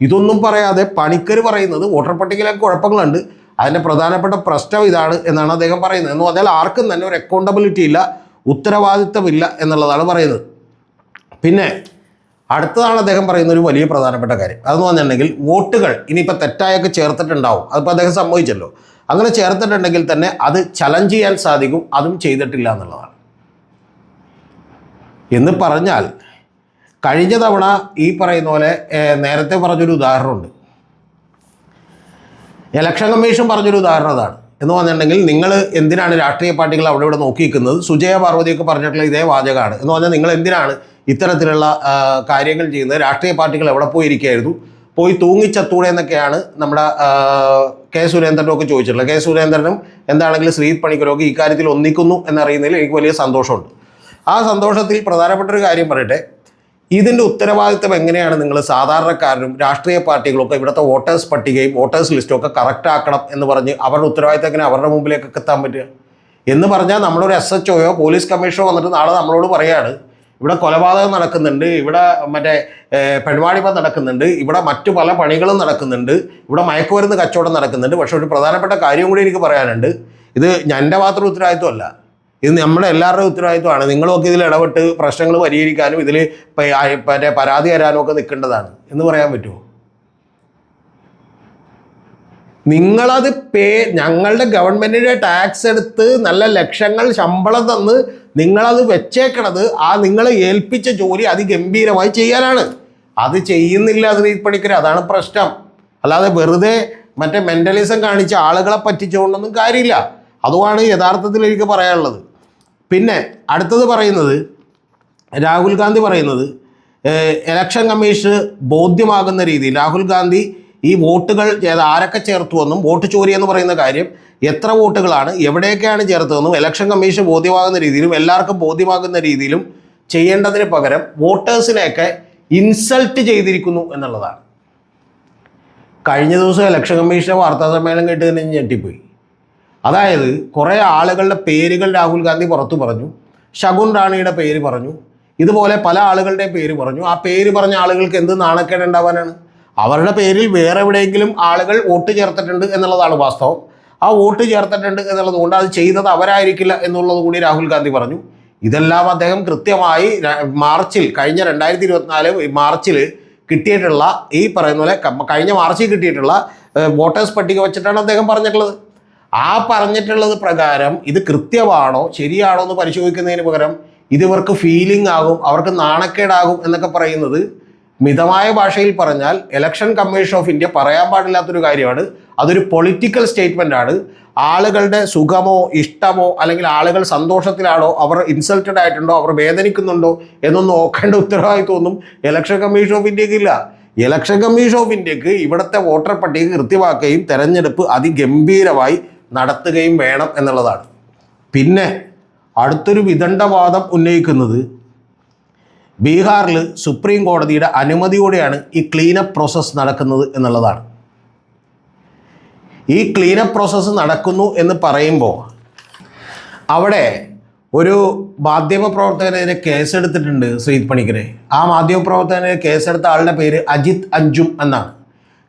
ഇതൊന്നും പറയാതെ പണിക്കർ പറയുന്നത് വോട്ടർ പട്ടികയിലെ കുഴപ്പങ്ങളുണ്ട്. അതിന്റെ പ്രധാനപ്പെട്ട പ്രശ്നം ഇതാണ് എന്നാണ് അദ്ദേഹം പറയുന്നത്. എന്ന് പറഞ്ഞാൽ ആർക്കും തന്നെ ഒരു അക്കൗണ്ടബിലിറ്റി ഇല്ല ഉത്തരവാദിത്തമില്ല എന്നുള്ളതാണ് പറയുന്നത്. പിന്നെ അടുത്തതാണ് അദ്ദേഹം പറയുന്ന ഒരു വലിയ പ്രധാനപ്പെട്ട കാര്യം. അതെന്ന് പറഞ്ഞിട്ടുണ്ടെങ്കിൽ വോട്ടുകൾ ഇനിയിപ്പോൾ തെറ്റായൊക്കെ ചേർത്തിട്ടുണ്ടാവും. അതിപ്പോൾ അദ്ദേഹം സമ്മതിച്ചല്ലോ. അങ്ങനെ ചേർത്തിട്ടുണ്ടെങ്കിൽ തന്നെ അത് ചലഞ്ച് ചെയ്യാൻ സാധിക്കും അതും ചെയ്തിട്ടില്ല എന്നുള്ളതാണ്. എന്ന് പറഞ്ഞാൽ കഴിഞ്ഞ തവണ ഈ പറയുന്ന പോലെ നേരത്തെ പറഞ്ഞൊരു ഉദാഹരണമുണ്ട്. ഇലക്ഷൻ കമ്മീഷൻ പറഞ്ഞൊരു ഉദാഹരണം അതാണ്. എന്ന് പറഞ്ഞിട്ടുണ്ടെങ്കിൽ നിങ്ങൾ എന്തിനാണ് രാഷ്ട്രീയ പാർട്ടികൾ അവിടെ ഇവിടെ നോക്കി നിൽക്കുന്നത് സുജയ പാർവതിയൊക്കെ പറഞ്ഞിട്ടുള്ള ഇതേ വാചകമാണ്. എന്ന് പറഞ്ഞാൽ നിങ്ങൾ എന്തിനാണ് ഇത്തരത്തിലുള്ള കാര്യങ്ങൾ ചെയ്യുന്നത്? രാഷ്ട്രീയ പാർട്ടികൾ എവിടെ പോയി ഇരിക്കുകയായിരുന്നു പോയി തൂങ്ങിച്ചത്തൂടെ എന്നൊക്കെയാണ് നമ്മുടെ കെ സുരേന്ദ്രനും ഒക്കെ ചോദിച്ചിട്ടുള്ളത്. കെ സുരേന്ദ്രനും എന്താണെങ്കിലും ശ്രീ പണിക്കരൊക്കെ ഈ കാര്യത്തിൽ ഒന്നിക്കുന്നു എന്നറിയുന്നതിൽ എനിക്ക് വലിയ സന്തോഷമുണ്ട്. ആ സന്തോഷത്തിൽ പ്രധാനപ്പെട്ട ഒരു കാര്യം പറയട്ടെ. ഇതിന്റെ ഉത്തരവാദിത്തം എങ്ങനെയാണ് നിങ്ങൾ സാധാരണക്കാരനും രാഷ്ട്രീയ പാർട്ടികളൊക്കെ ഇവിടുത്തെ വോട്ടേഴ്സ് പട്ടികയും വോട്ടേഴ്സ് ലിസ്റ്റും ഒക്കെ കറക്റ്റ് ആക്കണം എന്ന് പറഞ്ഞ് അവരുടെ ഉത്തരവാദിത്തം എങ്ങനെ അവരുടെ മുമ്പിലേക്കൊക്കെ എത്താൻ പറ്റുക? എന്ന് പറഞ്ഞാൽ നമ്മളൊരു എസ് എച്ച് ഒയോ പോലീസ് കമ്മീഷണറോ വന്നിട്ട് നാളെ നമ്മളോട് പറയാണ് ഇവിടെ കൊലപാതകം നടക്കുന്നുണ്ട് ഇവിടെ മറ്റേ പെൺവാടിമ നടക്കുന്നുണ്ട് ഇവിടെ മറ്റു പല പണികളും നടക്കുന്നുണ്ട് ഇവിടെ മയക്കുമരുന്ന് കച്ചവടം നടക്കുന്നുണ്ട്. പക്ഷെ ഒരു പ്രധാനപ്പെട്ട കാര്യം കൂടി എനിക്ക് പറയാനുണ്ട് ഇത് എന്റെ മാത്രം ഉത്തരവാദിത്വമല്ല. ഇത് നമ്മുടെ എല്ലാവരുടെയും ഉത്തരവാദിത്വമാണ്. നിങ്ങളൊക്കെ ഇതിൽ ഇടപെട്ട് പ്രശ്നങ്ങൾ പരിഹരിക്കാനും ഇതിൽ മറ്റേ പരാതി തരാനും ഒക്കെ നിൽക്കേണ്ടതാണ്. എന്ന് പറയാൻ പറ്റുമോ? നിങ്ങളത് പേ ഞങ്ങളുടെ ഗവൺമെന്റിന്റെ ടാക്സ് എടുത്ത് നല്ല ലക്ഷങ്ങൾ ശമ്പളം തന്ന് നിങ്ങളത് വെച്ചേക്കണത് ആ നിങ്ങളെ ഏൽപ്പിച്ച ജോലി അതിഗംഭീരമായി ചെയ്യാനാണ്. അത് ചെയ്യുന്നില്ല ശ്രീ പണിക്കർ അതാണ് പ്രശ്നം. അല്ലാതെ വെറുതെ മറ്റേ മെന്റലിസം കാണിച്ച ആളുകളെ പറ്റിച്ചുകൊണ്ടൊന്നും കാര്യമില്ല. അതുമാണ് യഥാർത്ഥത്തിൽ എനിക്ക് പറയാനുള്ളത്. പിന്നെ അടുത്തത് പറയുന്നത് രാഹുൽ ഗാന്ധി പറയുന്നത് ഇലക്ഷൻ കമ്മീഷന് ബോധ്യമാകുന്ന രീതിയിൽ രാഹുൽ ഗാന്ധി ഈ വോട്ടുകൾ ആരൊക്കെ ചേർത്തുവെന്നും വോട്ട് ചോരി എന്ന് പറയുന്ന കാര്യം എത്ര വോട്ടുകളാണ് എവിടെയൊക്കെയാണ് ചേർത്തതെന്നും ഇലക്ഷൻ കമ്മീഷൻ ബോധ്യമാകുന്ന രീതിയിലും എല്ലാവർക്കും ബോധ്യമാകുന്ന രീതിയിലും ചെയ്യേണ്ടതിന് പകരം വോട്ടേഴ്സിനെയൊക്കെ ഇൻസൾട്ട് ചെയ്തിരിക്കുന്നു എന്നുള്ളതാണ്. കഴിഞ്ഞ ദിവസം ഇലക്ഷൻ കമ്മീഷനെ വാർത്താ സമ്മേളനം കേട്ട് ഞാൻ ഞെട്ടിപ്പോയി. അതായത് കുറേ ആളുകളുടെ പേരുകൾ രാഹുൽ ഗാന്ധി പുറത്തു പറഞ്ഞു. ശകുൻ റാണിയുടെ പേര് പറഞ്ഞു. ഇതുപോലെ പല ആളുകളുടെ പേര് പറഞ്ഞു. ആ പേര് പറഞ്ഞ ആളുകൾക്ക് എന്ത് നാണക്കേട് ഉണ്ടാവാനാണ്? അവരുടെ പേരിൽ വേറെ എവിടെയെങ്കിലും ആളുകൾ വോട്ട് ചേർത്തിട്ടുണ്ട് എന്നുള്ളതാണ് വാസ്തവം. ആ വോട്ട് ചേർത്തിട്ടുണ്ട് എന്നുള്ളതുകൊണ്ട് അത് ചെയ്തത് അവരായിരിക്കില്ല എന്നുള്ളത് കൂടി രാഹുൽ ഗാന്ധി പറഞ്ഞു. ഇതെല്ലാം അദ്ദേഹം കൃത്യമായി മാർച്ചിൽ കഴിഞ്ഞ രണ്ടായിരത്തി ഇരുപത്തിനാല് മാർച്ചിൽ കിട്ടിയിട്ടുള്ള ഈ പറയുന്ന പോലെ കഴിഞ്ഞ മാർച്ചിൽ കിട്ടിയിട്ടുള്ള വോട്ടേഴ്സ് പട്ടിക വെച്ചിട്ടാണ് അദ്ദേഹം പറഞ്ഞിട്ടുള്ളത്. ആ പറഞ്ഞിട്ടുള്ളത് പ്രകാരം ഇത് കൃത്യമാണോ ശരിയാണോ എന്ന് പരിശോധിക്കുന്നതിന് പകരം ഇത് ഇവർക്ക് ഫീലിംഗ് ആകും അവർക്ക് നാണക്കേടാകും എന്നൊക്കെ പറയുന്നത് മിതമായ ഭാഷയിൽ പറഞ്ഞാൽ ഇലക്ഷൻ കമ്മീഷൻ ഓഫ് ഇന്ത്യ പറയാൻ പാടില്ലാത്തൊരു കാര്യമാണ്. അതൊരു പൊളിറ്റിക്കൽ സ്റ്റേറ്റ്മെന്റ് ആണ്. ആളുകളുടെ സുഖമോ ഇഷ്ടമോ അല്ലെങ്കിൽ ആളുകൾ സന്തോഷത്തിലാണോ അവർ ഇൻസൾട്ടഡ് ആയിട്ടുണ്ടോ അവർ വേദനിക്കുന്നുണ്ടോ എന്നൊന്നും നോക്കേണ്ട ഉത്തരവാദിത്വമൊന്നും ഇലക്ഷൻ കമ്മീഷൻ ഓഫ് ഇന്ത്യയ്ക്ക് ഇല്ല. ഇലക്ഷൻ കമ്മീഷൻ ഓഫ് ഇന്ത്യയ്ക്ക് ഇവിടുത്തെ വോട്ടർ പട്ടിക കൃത്യമാക്കുകയും തെരഞ്ഞെടുപ്പ് അതിഗംഭീരമായി നടത്തുകയും വേണം എന്നുള്ളതാണ്. പിന്നെ അടുത്തൊരു വിദണ്ഡവാദം ഉന്നയിക്കുന്നത് ബീഹാറിൽ സുപ്രീം കോടതിയുടെ അനുമതിയോടെയാണ് ഈ ക്ലീനപ്പ് പ്രോസസ്സ് നടക്കുന്നത് എന്നുള്ളതാണ്. ഈ ക്ലീനപ്പ് പ്രോസസ്സ് നടക്കുന്നു എന്ന് പറയുമ്പോൾ അവിടെ ഒരു മാധ്യമപ്രവർത്തകനെതിരെ കേസെടുത്തിട്ടുണ്ട് ശ്രീത് പണിക്കരെ. ആ മാധ്യമപ്രവർത്തകനെ കേസെടുത്ത ആളുടെ പേര് അജിത് അഞ്ജും എന്നാണ്.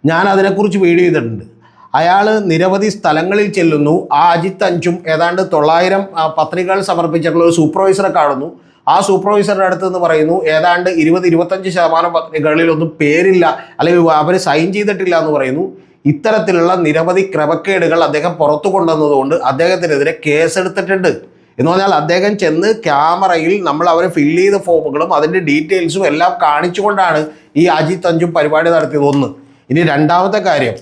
ഞാൻ അതിനെക്കുറിച്ച് വീഡിയോ ചെയ്തിട്ടുണ്ട്. അയാൾ നിരവധി സ്ഥലങ്ങളിൽ ചെല്ലുന്നു. ആ അജിത് അഞ്ചും ഏതാണ്ട് തൊള്ളായിരം പത്രികകൾ സമർപ്പിച്ചിട്ടുള്ള ഒരു സൂപ്പർവൈസറെ കാണുന്നു. ആ സൂപ്പർവൈസറുടെ അടുത്ത് നിന്ന് പറയുന്നു ഏതാണ്ട് ഇരുപത് ഇരുപത്തഞ്ച് ശതമാനം പത്രികകളിലൊന്നും പേരില്ല അല്ലെങ്കിൽ അവർ സൈൻ ചെയ്തിട്ടില്ല എന്ന് പറയുന്നു. ഇത്തരത്തിലുള്ള നിരവധി ക്രമക്കേടുകൾ അദ്ദേഹം പുറത്തു കൊണ്ടുവന്നതുകൊണ്ട് അദ്ദേഹത്തിനെതിരെ കേസെടുത്തിട്ടുണ്ട്. എന്ന് പറഞ്ഞാൽ അദ്ദേഹം ചെന്ന് ക്യാമറയിൽ നമ്മൾ അവരെ ഫില്ല് ചെയ്ത ഫോമുകളും അതിന്റെ ഡീറ്റെയിൽസും എല്ലാം കാണിച്ചുകൊണ്ടാണ് ഈ അജിത് അഞ്ചും പരിപാടി നടത്തിയത് ഒന്ന്. ഇനി രണ്ടാമത്തെ കാര്യം.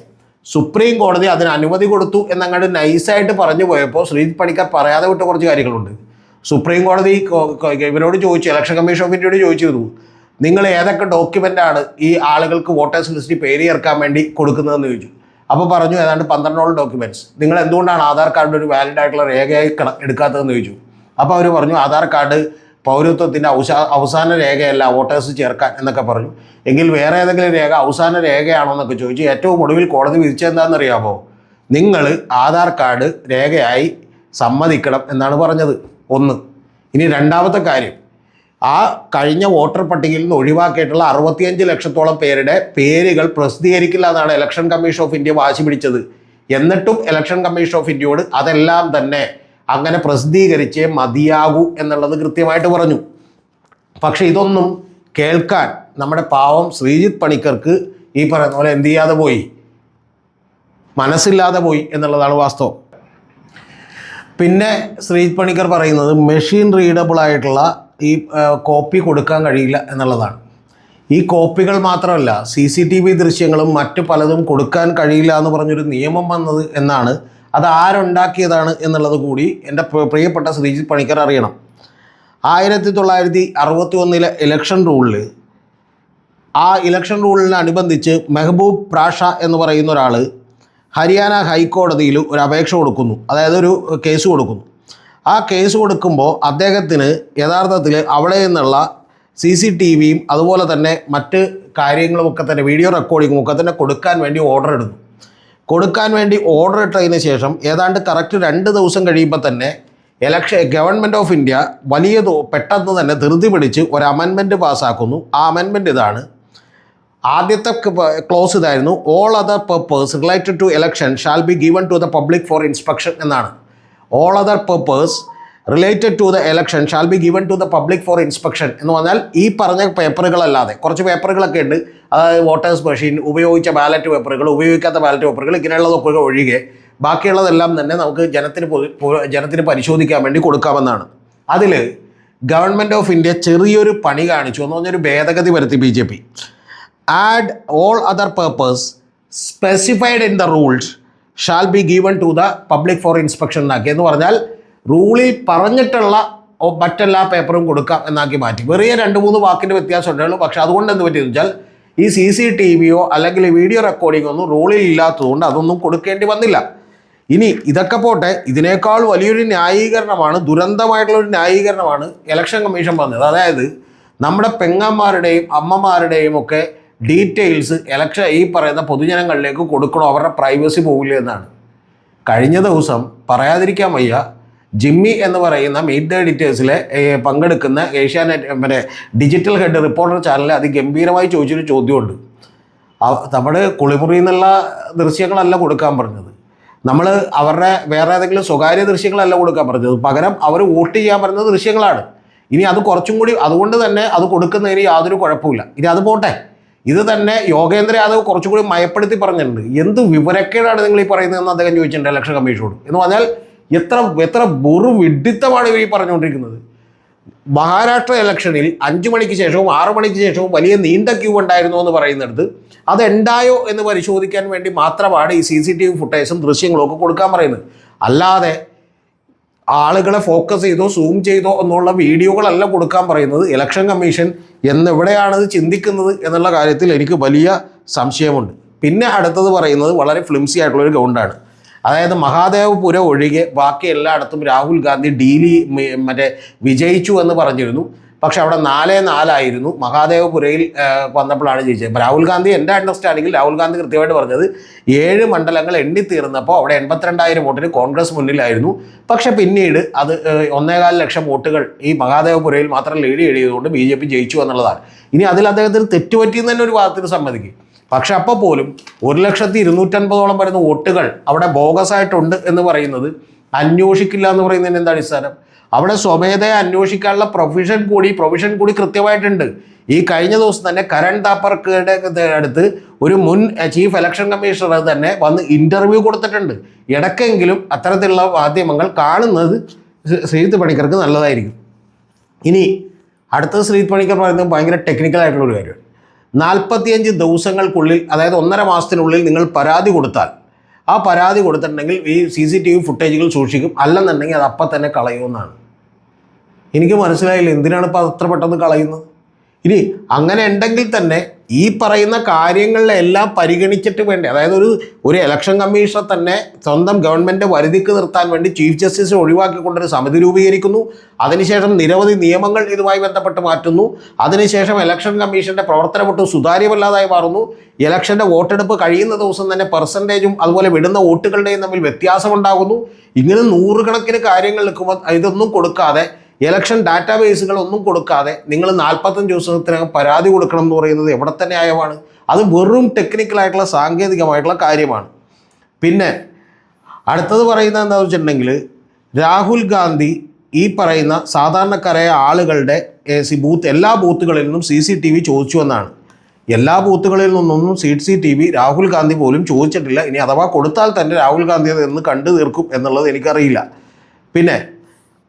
സുപ്രീം കോടതി അതിന് അനുമതി കൊടുത്തു എന്നങ്ങോട്ട് നൈസായിട്ട് പറഞ്ഞു പോയപ്പോൾ ശ്രീജിത് പണിക്കർ പറയാതെ വിട്ട കുറച്ച് കാര്യങ്ങളുണ്ട്. സുപ്രീം കോടതി ഇവരോട് ചോദിച്ചു ഇലക്ഷൻ കമ്മീഷൻ ഓഫ് ഇന്ത്യയോട് ചോദിച്ചു നിങ്ങൾ ഏതൊക്കെ ഡോക്യുമെന്റ് ആണ് ഈ ആളുകൾക്ക് വോട്ടേഴ്സ് ലിസ്റ്റിൽ പേര് ചേർക്കാൻ വേണ്ടി കൊടുക്കുന്നതെന്ന് ചോദിച്ചു. അപ്പോൾ പറഞ്ഞു ഏതാണ്ട് പന്ത്രണ്ടോളം ഡോക്യുമെന്റ്സ് നിങ്ങൾ എന്തുകൊണ്ടാണ് ആധാർ കാർഡ് ഒരു വാലിഡ് ആയിട്ടുള്ള രേഖയായി എടുക്കാത്തതെന്ന് ചോദിച്ചു. അപ്പോൾ അവർ പറഞ്ഞു ആധാർ കാർഡ് പൗരത്വത്തിന്റെ അവസാ അവസാന രേഖയല്ല വോട്ടേഴ്സ് ചേർക്കാൻ എന്നൊക്കെ പറഞ്ഞു. എങ്കിൽ വേറെ ഏതെങ്കിലും രേഖ അവസാന രേഖയാണോ എന്നൊക്കെ ചോദിച്ചു ഏറ്റവും ഒടുവിൽ കോടതി വിധിച്ചെന്താണെന്നറിയാമോ നിങ്ങൾ ആധാർ കാർഡ് രേഖയായി സമ്മതിക്കണം എന്നാണ് പറഞ്ഞത്. ഒന്ന്. ഇനി രണ്ടാമത്തെ കാര്യം. ആ കഴിഞ്ഞ വോട്ടർ പട്ടികയിൽ നിന്ന് ഒഴിവാക്കിയിട്ടുള്ള അറുപത്തിയഞ്ച് ലക്ഷത്തോളം പേരുടെ പേരുകൾ പ്രസിദ്ധീകരിക്കില്ല എന്നാണ് ഇലക്ഷൻ കമ്മീഷൻ ഓഫ് ഇന്ത്യ വാശി പിടിച്ചത്. എന്നിട്ടും ഇലക്ഷൻ കമ്മീഷൻ ഓഫ് ഇന്ത്യയോട് അതെല്ലാം തന്നെ അങ്ങനെ പ്രസിദ്ധീകരിച്ചേ മതിയാകൂ എന്നുള്ളത് കൃത്യമായിട്ട് പറഞ്ഞു. പക്ഷെ ഇതൊന്നും കേൾക്കാൻ നമ്മുടെ പാവം ശ്രീജിത്ത് പണിക്കർക്ക് ഈ പറയുന്ന പോലെ എന്ത് ചെയ്യാതെ പോയി? മനസ്സില്ലാതെ പോയി എന്നുള്ളതാണ് വാസ്തവം. പിന്നെ ശ്രീജിത്ത് പണിക്കർ പറയുന്നത് മെഷീൻ റീഡബിൾ ആയിട്ടുള്ള ഈ കോപ്പി കൊടുക്കാൻ കഴിയില്ല എന്നുള്ളതാണ്. ഈ കോപ്പികൾ മാത്രമല്ല സി സി ടി വി ദൃശ്യങ്ങളും മറ്റു പലതും കൊടുക്കാൻ കഴിയില്ല എന്ന് പറഞ്ഞൊരു നിയമം വന്നത് എന്നാണ് അത് ആരുണ്ടാക്കിയതാണ് എന്നുള്ളത് കൂടി എന്റെ പ്രിയപ്പെട്ട ശ്രീജിത്ത് പണിക്കർ അറിയണം. ആയിരത്തി തൊള്ളായിരത്തി അറുപത്തി ഒന്നിലെ ഇലക്ഷൻ റൂളിൽ ആ ഇലക്ഷൻ റൂളിനനുബന്ധിച്ച് മെഹബൂബ് പ്രാഷ എന്ന് പറയുന്ന ഒരാൾ ഹരിയാന ഹൈക്കോടതിയിൽ ഒരു അപേക്ഷ കൊടുക്കുന്നു. അതായത് ഒരു കേസ് കൊടുക്കുന്നു. ആ കേസ് കൊടുക്കുമ്പോൾ അദ്ദേഹത്തിന് യഥാർത്ഥത്തിൽ അവിടെ നിന്നുള്ള സി സി ടി വിയും അതുപോലെ തന്നെ മറ്റ് കാര്യങ്ങളുമൊക്കെ തന്നെ വീഡിയോ റെക്കോർഡിങ്ങും ഒക്കെ തന്നെ കൊടുക്കാൻ വേണ്ടി ഓർഡർ ഇടുന്നു. കൊടുക്കാൻ വേണ്ടി ഓർഡർ ഇട്ടതിന് ശേഷം ഏതാണ്ട് കറക്റ്റ് രണ്ട് ദിവസം കഴിയുമ്പോൾ തന്നെ ഇലക്ഷൻ ഗവൺമെന്റ് ഓഫ് ഇന്ത്യ വലിയ പെട്ടെന്ന് തന്നെ ധൃതി പിടിച്ച് ഒരു അമെൻമെന്റ് പാസ്സാക്കുന്നു ആ അമെൻമെന്റ് ഇതാണ്. ആദ്യത്തെ ക്ലോസ് ഇതായിരുന്നു. All other papers related to election shall be given to the public for inspection എന്നാണ്. All other purposes related to the election shall be given to the public for inspection എന്ന് പറഞ്ഞാൽ ഈ പറഞ്ഞ പേപ്പറുകളല്ലാതെ കുറച്ച് പേപ്പറുകളൊക്കെ ഉണ്ട്. അതായത് വോട്ടേഴ്സ് മെഷീൻ ഉപയോഗിച്ച ballot പേപ്പറുകൾ ഉപയോഗിക്കാത്ത ബാലറ്റ് പേപ്പറുകൾ ഇങ്ങനെയുള്ളതൊക്കെ ഒഴികെ ബാക്കിയുള്ളതെല്ലാം തന്നെ നമുക്ക് ജനത്തിന് ജനത്തിന് പരിശോധിക്കാൻ വേണ്ടി കൊടുക്കാമെന്നാണ്. അതിൽ ഗവൺമെന്റ് ഓഫ് ഇന്ത്യ ചെറിയൊരു പണി കാണിച്ചു എന്ന് പറഞ്ഞൊരു ഭേദഗതി വരുത്തി B J P. Add all other purpose specified in the rules shall be given to the public for inspection എന്നാക്കി. എന്ന് പറഞ്ഞാൽ റൂളിൽ പറഞ്ഞിട്ടുള്ള മറ്റെല്ലാ പേപ്പറും കൊടുക്കാം എന്നാക്കി മാറ്റി. വെറിയ രണ്ട് മൂന്ന് വാക്കിന്റെ വ്യത്യാസം ഉണ്ടായുള്ളൂ പക്ഷേ അതുകൊണ്ട് എന്ത് പറ്റിയെന്ന് വെച്ചാൽ ഈ സി സി ടി വിയോ അല്ലെങ്കിൽ വീഡിയോ റെക്കോർഡിംഗ് ഒന്നും റൂളിൽ ഇല്ലാത്തതുകൊണ്ട് അതൊന്നും കൊടുക്കേണ്ടി വന്നില്ല. ഇനി ഇതൊക്കെ പോട്ടെ ഇതിനേക്കാൾ വലിയൊരു ന്യായീകരണമാണ് ദുരന്തമായിട്ടുള്ളൊരു ന്യായീകരണമാണ് ഇലക്ഷൻ കമ്മീഷൻ പറഞ്ഞത് അതായത് നമ്മുടെ പെങ്ങന്മാരുടെയും അമ്മമാരുടെയും ഒക്കെ ഡീറ്റെയിൽസ് ഇലക്ഷൻ ഈ പറയുന്ന പൊതുജനങ്ങളിലേക്ക് കൊടുക്കണോ? അവരുടെ പ്രൈവസി പോകില്ല എന്നാണ്. കഴിഞ്ഞ ദിവസം പറയാതിരിക്കാൻ വയ്യ ജിമ്മി എന്ന് പറയുന്ന മീറ്റ് ദ എഡിറ്റേഴ്സിലെ പങ്കെടുക്കുന്ന ഏഷ്യാനെറ്റ് മറ്റേ ഡിജിറ്റൽ ഹെഡ് റിപ്പോർട്ടർ ചാനലിൽ അതിഗംഭീരമായി ചോദിച്ചൊരു ചോദ്യമുണ്ട്. നമ്മുടെ കുളിമുറിയിൽ നിന്നുള്ള ദൃശ്യങ്ങളല്ല കൊടുക്കാൻ പറഞ്ഞത്. നമ്മൾ അവരുടെ വേറെ ഏതെങ്കിലും സ്വകാര്യ ദൃശ്യങ്ങളല്ല കൊടുക്കാൻ പറഞ്ഞത്. പകരം അവർ വോട്ട് ചെയ്യാൻ പറയുന്ന ദൃശ്യങ്ങളാണ്. ഇനി അത് കുറച്ചും കൂടി അതുകൊണ്ട് തന്നെ അത് കൊടുക്കുന്നതിന് യാതൊരു കുഴപ്പമില്ല ഇനി അത് പോട്ടെ. ഇത് തന്നെ യോഗേന്ദ്ര യാദവ് കുറച്ചും കൂടി മയപ്പെടുത്തി പറഞ്ഞിട്ടുണ്ട്. എന്ത് വിവരക്കേടാണ് നിങ്ങൾ ഈ പറയുന്നതെന്ന് അദ്ദേഹം ചോദിച്ചിട്ടുണ്ട് ഇലക്ഷൻ കമ്മീഷനോട്. എന്ന് പറഞ്ഞാൽ എത്ര എത്ര വെറു വിഡിത്തമാണ് ഇവർ ഈ പറഞ്ഞുകൊണ്ടിരിക്കുന്നത്. മഹാരാഷ്ട്ര ഇലക്ഷനിൽ അഞ്ചു മണിക്ക് ശേഷവും ആറു മണിക്ക് ശേഷവും വലിയ നീണ്ട ക്യൂ ഉണ്ടായിരുന്നു എന്ന് പറയുന്നിടത്ത് അതുണ്ടായോ എന്ന് പരിശോധിക്കാൻ വേണ്ടി മാത്രമാണ് ഈ സി സി ടി വി ഫുട്ടേജും ദൃശ്യങ്ങളും ഒക്കെ കൊടുക്കാൻ പറയുന്നത്. അല്ലാതെ ആളുകളെ ഫോക്കസ് ചെയ്തോ സൂം ചെയ്തോ എന്നുള്ള വീഡിയോകളല്ല കൊടുക്കാൻ പറയുന്നത്. ഇലക്ഷൻ കമ്മീഷൻ എന്നെവിടെയാണത് ചിന്തിക്കുന്നത് എന്നുള്ള കാര്യത്തിൽ എനിക്ക് വലിയ സംശയമുണ്ട്. പിന്നെ അടുത്തത് പറയുന്നത് വളരെ ഫ്ലിംസി ആയിട്ടുള്ളൊരു ഗൗണ്ടാണ് അതായത് മഹാദേവപുരം ഒഴികെ ബാക്കി എല്ലായിടത്തും രാഹുൽ ഗാന്ധി ഡീലി മറ്റേ വിജയിച്ചു എന്ന് പറഞ്ഞിരുന്നു. പക്ഷെ അവിടെ നാലേ നാലായിരുന്നു. മഹാദേവപുരയിൽ വന്നപ്പോഴാണ് ജയിച്ചത്. രാഹുൽ ഗാന്ധി എന്റെ അണ്ടർസ്റ്റാൻഡിങ്ങിൽ രാഹുൽ ഗാന്ധി കൃത്യമായിട്ട് പറഞ്ഞത് ഏഴ് മണ്ഡലങ്ങൾ എണ്ണിത്തീർന്നപ്പോൾ അവിടെ എൺപത്തിരണ്ടായിരം വോട്ടിന് കോൺഗ്രസ് മുന്നിലായിരുന്നു. പക്ഷെ പിന്നീട് അത് ഒന്നേകാൽ ലക്ഷം വോട്ടുകൾ ഈ മഹാദേവപുരയിൽ മാത്രം ലീഡ് ചെയ്തുകൊണ്ട് ബി ജയിച്ചു എന്നുള്ളതാണ്. ഇനി അതിൽ അദ്ദേഹത്തിന് തെറ്റുപറ്റിയെന്ന് തന്നെ ഒരു വാദത്തിന് സമ്മതിക്കും. പക്ഷെ അപ്പോൾ പോലും ഒരു ലക്ഷത്തി ഇരുന്നൂറ്റൻപതോളം വരുന്ന വോട്ടുകൾ അവിടെ ബോഗസ് ആയിട്ടുണ്ട് എന്ന് പറയുന്നത് അന്വേഷിക്കില്ല എന്ന് പറയുന്നതിന് എന്താ അടിസ്ഥാനം? അവിടെ സ്വമേധയെ അന്വേഷിക്കാനുള്ള പ്രൊവിഷൻ കൂടി പ്രൊവിഷൻ കൂടി കൃത്യമായിട്ടുണ്ട്. ഈ കഴിഞ്ഞ ദിവസം തന്നെ കരൺ താപ്പർക്കയുടെ അടുത്ത് ഒരു മുൻ ചീഫ് ഇലക്ഷൻ കമ്മീഷണർ തന്നെ വന്ന് ഇന്റർവ്യൂ കൊടുത്തിട്ടുണ്ട്. ഇടയ്ക്കെങ്കിലും അത്തരത്തിലുള്ള മാധ്യമങ്ങൾ കാണുന്നത് ശ്രീ- ശ്രീജിത്ത് പണിക്കർക്ക് നല്ലതായിരിക്കും. ഇനി അടുത്തത് ശ്രീജിത്ത് പണിക്കർ പറയുന്നത് ഭയങ്കര ടെക്നിക്കൽ ആയിട്ടുള്ള ഒരു കാര്യമാണ്. നാൽപ്പത്തിയഞ്ച് ദിവസങ്ങൾക്കുള്ളിൽ അതായത് ഒന്നര മാസത്തിനുള്ളിൽ നിങ്ങൾ പരാതി കൊടുത്താൽ ആ പരാതി കൊടുത്തിട്ടുണ്ടെങ്കിൽ ഈ സി സി ടി വി ഫുട്ടേജുകൾ സൂക്ഷിക്കും. അല്ലെന്നുണ്ടെങ്കിൽ അത് അപ്പം തന്നെ കളയുമെന്നാണ്. എനിക്ക് മനസ്സിലായില്ല എന്തിനാണ് ഇപ്പോൾ അത്ര പെട്ടെന്ന് കളയുന്നത്? ഇനി അങ്ങനെ ഉണ്ടെങ്കിൽ തന്നെ ഈ പറയുന്ന കാര്യങ്ങളിലെല്ലാം പരിഗണിച്ചിട്ട് വേണ്ടി? അതായത് ഒരു ഒരു ഇലക്ഷൻ കമ്മീഷണർ തന്നെ സ്വന്തം ഗവൺമെന്റ് വരുതിക്ക് നിർത്താൻ വേണ്ടി ചീഫ് ജസ്റ്റിസ് ഒഴിവാക്കിക്കൊണ്ടൊരു സമിതി രൂപീകരിക്കുന്നു. അതിനുശേഷം നിരവധി നിയമങ്ങൾ ഇതുമായി ബന്ധപ്പെട്ട് മാറ്റുന്നു. അതിനുശേഷം ഇലക്ഷൻ കമ്മീഷന്റെ പ്രവർത്തനം ഒട്ടും സുതാര്യമല്ലാതായി മാറുന്നു. ഇലക്ഷന്റെ വോട്ടെടുപ്പ് കഴിയുന്ന ദിവസം തന്നെ പെർസെന്റേജും അതുപോലെ വിടുന്ന വോട്ടുകളുടെയും തമ്മിൽ വ്യത്യാസമുണ്ടാകുന്നു. ഇങ്ങനെ നൂറുകണക്കിന് കാര്യങ്ങൾ നിൽക്കുമ്പോൾ ഇതൊന്നും കൊടുക്കാതെ ഇലക്ഷൻ ഡാറ്റാബേസുകൾ ഒന്നും കൊടുക്കാതെ നിങ്ങൾ നാൽപ്പത്തഞ്ച് ദിവസത്തിനകം പരാതി കൊടുക്കണം എന്ന് പറയുന്നത് എവിടെ തന്നെ ആയവാണ് അത് വെറും ടെക്നിക്കലായിട്ടുള്ള സാങ്കേതികമായിട്ടുള്ള കാര്യമാണ്. പിന്നെ അടുത്തത് പറയുന്നത് എന്താണെന്ന് വെച്ചിട്ടുണ്ടെങ്കിൽ രാഹുൽ ഗാന്ധി ഈ പറയുന്ന സാധാരണക്കാരായ ആളുകളുടെ ബൂത്ത് എല്ലാ ബൂത്തുകളിൽ നിന്നും സി സി ടി വി ചോദിച്ചു എന്നാണ്. എല്ലാ ബൂത്തുകളിൽ നിന്നൊന്നും C C T V Rahul Gandhi പോലും ചോദിച്ചിട്ടില്ല. ഇനി അഥവാ കൊടുത്താൽ തന്നെ രാഹുൽ ഗാന്ധി എന്ന് കണ്ടു തീർക്കും എന്നുള്ളത് എനിക്കറിയില്ല. പിന്നെ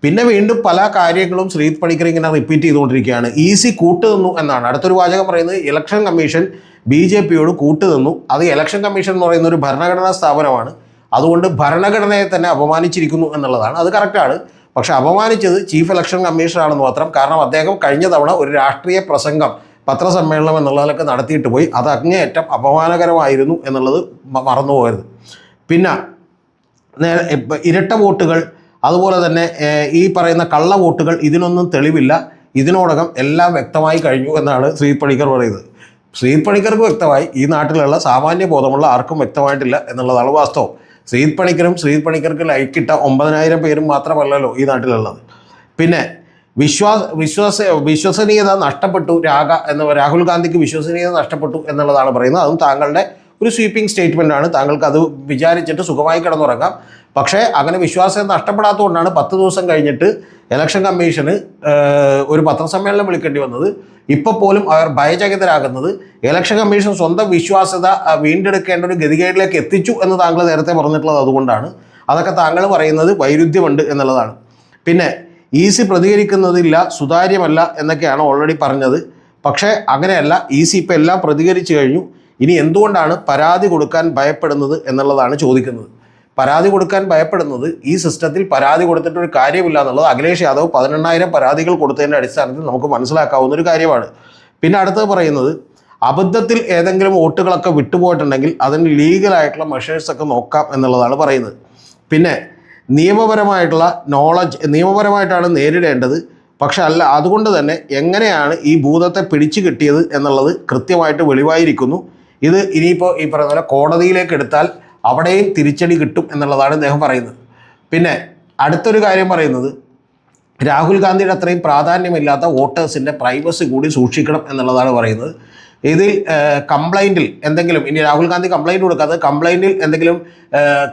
പിന്നെ വീണ്ടും പല കാര്യങ്ങളും ശ്രീത് പണിക്കർ ഇങ്ങനെ റിപ്പീറ്റ് ചെയ്തുകൊണ്ടിരിക്കുകയാണ്. ഈസി കൂട്ടുനിന്നു എന്നാണ്. അടുത്തൊരു വാചകം പറയുന്നത് ഇലക്ഷൻ കമ്മീഷൻ ബി ജെ പിയോട് കൂട്ടുനിന്നു. അത് ഇലക്ഷൻ കമ്മീഷൻ എന്ന് പറയുന്ന ഒരു ഭരണഘടനാ സ്ഥാപനമാണ്. അതുകൊണ്ട് ഭരണഘടനയെ തന്നെ അപമാനിച്ചിരിക്കുന്നു എന്നുള്ളതാണ്. അത് കറക്റ്റാണ് പക്ഷെ അപമാനിച്ചത് ചീഫ് ഇലക്ഷൻ കമ്മീഷണറാണെന്ന് മാത്രം. കാരണം അദ്ദേഹം കഴിഞ്ഞ തവണ ഒരു രാഷ്ട്രീയ പ്രസംഗം പത്രസമ്മേളനം എന്നുള്ളതിലൊക്കെ നടത്തിയിട്ട് പോയി. അത് അങ്ങേയറ്റം അപമാനകരമായിരുന്നു എന്നുള്ളത് മറന്നുപോയത് പിന്നെ ഇരട്ട വോട്ടുകൾ അതുപോലെ തന്നെ ഈ പറയുന്ന കള്ള വോട്ടുകൾ ഇതിനൊന്നും തെളിവില്ല. ഇതിനോടകം എല്ലാം വ്യക്തമായി കഴിഞ്ഞു എന്നാണ് ശ്രീ പണിക്കർ പറയുന്നത്. ശ്രീ പണിക്കർക്ക് വ്യക്തമായി ഈ നാട്ടിലുള്ള സാമാന്യ ബോധമുള്ള ആർക്കും വ്യക്തമായിട്ടില്ല എന്നുള്ളതാണ് വാസ്തവം. ശ്രീ പണിക്കരും ശ്രീ പണിക്കർക്ക് ലൈക്കിട്ട ഒമ്പതിനായിരം പേരും മാത്രമല്ലല്ലോ ഈ നാട്ടിലുള്ളത്. പിന്നെ വിശ്വാസ വിശ്വാസ വിശ്വസനീയത നഷ്ടപ്പെട്ടു രാഗ എന്ന രാഹുൽ ഗാന്ധിക്ക് വിശ്വസനീയത നഷ്ടപ്പെട്ടു എന്നുള്ളതാണ് പറയുന്നത്. അതും താങ്കളുടെ ഒരു സ്വീപ്പിംഗ് സ്റ്റേറ്റ്മെന്റ് ആണ് താങ്കൾക്ക് അത് വിചാരിച്ചിട്ട് സുഖമായി കിടന്നുറങ്ങാം. പക്ഷേ അങ്ങനെ വിശ്വാസം നഷ്ടപ്പെടാത്തതുകൊണ്ടാണ് പത്ത് ദിവസം കഴിഞ്ഞിട്ട് ഇലക്ഷൻ കമ്മീഷന് ഒരു പത്രസമ്മേളനം വിളിക്കേണ്ടി വന്നത്. ഇപ്പോൾ പോലും അവർ ഭയചകിതരാകുന്നത് ഇലക്ഷൻ കമ്മീഷൻ സ്വന്തം വിശ്വാസ്യത വീണ്ടെടുക്കേണ്ട ഒരു ഗതികേടിലേക്ക് എത്തിച്ചു എന്ന് താങ്കൾ നേരത്തെ പറഞ്ഞിട്ടുള്ളത് അതുകൊണ്ടാണ്. അതൊക്കെ താങ്കൾ പറയുന്നത് വൈരുദ്ധ്യമുണ്ട് എന്നുള്ളതാണ്. പിന്നെ ഈസി പ്രതികരിക്കുന്നതില്ല സുതാര്യമല്ല എന്നൊക്കെയാണ് ഓൾറെഡി പറഞ്ഞത്. പക്ഷേ അങ്ങനെയല്ല ഈസി ഇപ്പം എല്ലാം പ്രതികരിച്ചു കഴിഞ്ഞു. ഇനി എന്തുകൊണ്ടാണ് പരാതി കൊടുക്കാൻ ഭയപ്പെടുന്നത് എന്നുള്ളതാണ് ചോദിക്കുന്നത്. പരാതി കൊടുക്കാൻ ഭയപ്പെടുന്നത് ഈ സിസ്റ്റത്തിൽ പരാതി കൊടുത്തിട്ട് ഒരു കാര്യമില്ല എന്നുള്ളത് അഖിലേഷ് യാദവ് പതിനെണ്ണായിരം പരാതികൾ കൊടുത്തതിന്റെ അടിസ്ഥാനത്തിൽ നമുക്ക് മനസ്സിലാക്കാവുന്ന ഒരു കാര്യമാണ്. പിന്നെ അടുത്തത് പറയുന്നത് അബദ്ധത്തിൽ ഏതെങ്കിലും വോട്ടുകളൊക്കെ വിട്ടുപോയിട്ടുണ്ടെങ്കിൽ അതിന് ലീഗലായിട്ടുള്ള മെഷേഴ്സൊക്കെ നോക്കാം എന്നുള്ളതാണ് പറയുന്നത്. പിന്നെ നിയമപരമായിട്ടുള്ള നോളജ് നിയമപരമായിട്ടാണ് നേരിടേണ്ടത്. പക്ഷെ അല്ല അതുകൊണ്ട് തന്നെ എങ്ങനെയാണ് ഈ ഭൂതത്തെ പിടിച്ചു കിട്ടിയത് എന്നുള്ളത് കൃത്യമായിട്ട് വെളിവായിരിക്കുന്നു. ഇത് ഇനിയിപ്പോൾ ഈ പറയുന്ന പോലെ കോടതിയിലേക്ക് എടുത്താൽ അവിടെയും തിരിച്ചടി കിട്ടും എന്നുള്ളതാണ് അദ്ദേഹം പറയുന്നത്. പിന്നെ അടുത്തൊരു കാര്യം പറയുന്നത് രാഹുൽ ഗാന്ധിയുടെ അത്രയും പ്രാധാന്യമില്ലാത്ത വോട്ടേഴ്സിന്റെ പ്രൈവസി കൂടി സൂക്ഷിക്കണം എന്നുള്ളതാണ് പറയുന്നത്. ഇതിൽ കംപ്ലൈന്റിൽ എന്തെങ്കിലും ഇനി രാഹുൽ ഗാന്ധി കംപ്ലൈന്റ് കൊടുക്കാതെ കംപ്ലൈന്റിൽ എന്തെങ്കിലും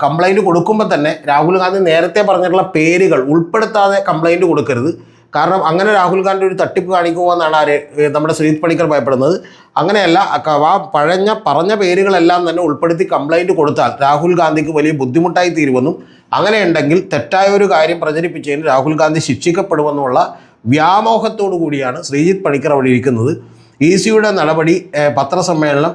കംപ്ലൈന്റ് കൊടുക്കുമ്പോൾ തന്നെ രാഹുൽ ഗാന്ധി നേരത്തെ പറഞ്ഞിട്ടുള്ള പേരുകൾ ഉൾപ്പെടുത്താതെ കംപ്ലൈന്റ് കൊടുക്കരുത്. കാരണം അങ്ങനെ രാഹുൽ ഗാന്ധി ഒരു തട്ടിപ്പ് കാണിക്കുമോ എന്നാണ് ആര് നമ്മുടെ ശ്രീത് പണിക്കർ ഭയപ്പെടുന്നത്. അങ്ങനെയല്ല ആ പഴഞ്ഞ പറഞ്ഞ പേരുകളെല്ലാം തന്നെ ഉൾപ്പെടുത്തി കംപ്ലൈന്റ് കൊടുത്താൽ രാഹുൽ ഗാന്ധിക്ക് വലിയ ബുദ്ധിമുട്ടായി തീരുമെന്നും അങ്ങനെയുണ്ടെങ്കിൽ തെറ്റായ ഒരു കാര്യം പ്രചരിപ്പിച്ചതിന് രാഹുൽ ഗാന്ധി ശിക്ഷിക്കപ്പെടുമെന്നുള്ള വ്യാമോഹത്തോടു കൂടിയാണ് ശ്രീജിത്ത് പണിക്കർ അവിടെ ഇരിക്കുന്നത്. ഇ സിയുടെ നടപടി പത്രസമ്മേളനം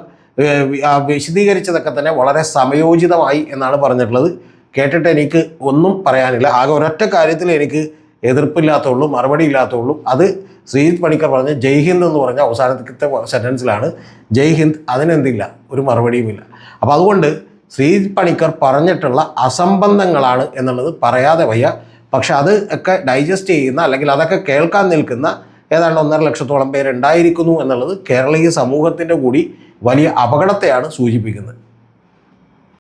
വിശദീകരിച്ചതൊക്കെ തന്നെ വളരെ സമയോചിതമായി എന്നാണ് പറഞ്ഞിട്ടുള്ളത്. കേട്ടിട്ട് എനിക്ക് ഒന്നും പറയാനില്ല. ആകെ ഒരൊറ്റ കാര്യത്തിൽ എനിക്ക് എതിർപ്പില്ലാത്തുള്ളൂ മറുപടി ഇല്ലാത്തുള്ളൂ അത് ശ്രീജിത് പണിക്കർ പറഞ്ഞ ജയ് ഹിന്ദ് എന്ന് പറഞ്ഞ അവസാനത്തെ സെന്റൻസിലാണ് ജയ് ഹിന്ദ് അതിനെന്തില്ല? ഒരു മറുപടിയുമില്ല. അപ്പോൾ അതുകൊണ്ട് ശ്രീജിത് പണിക്കർ പറഞ്ഞിട്ടുള്ള അസംബന്ധങ്ങളാണ് എന്നുള്ളത് പറയാതെ വയ്യ. പക്ഷെ അത് ഒക്കെ ഡൈജസ്റ്റ് ചെയ്യുന്ന അല്ലെങ്കിൽ അതൊക്കെ കേൾക്കാൻ നിൽക്കുന്ന ഏതാണ്ട് ഒന്നര ലക്ഷത്തോളം പേരുണ്ടായിരിക്കുന്നു എന്നുള്ളത് കേരളീയ സമൂഹത്തിന്റെ കൂടി വലിയ അപകടത്തെയാണ് സൂചിപ്പിക്കുന്നത്.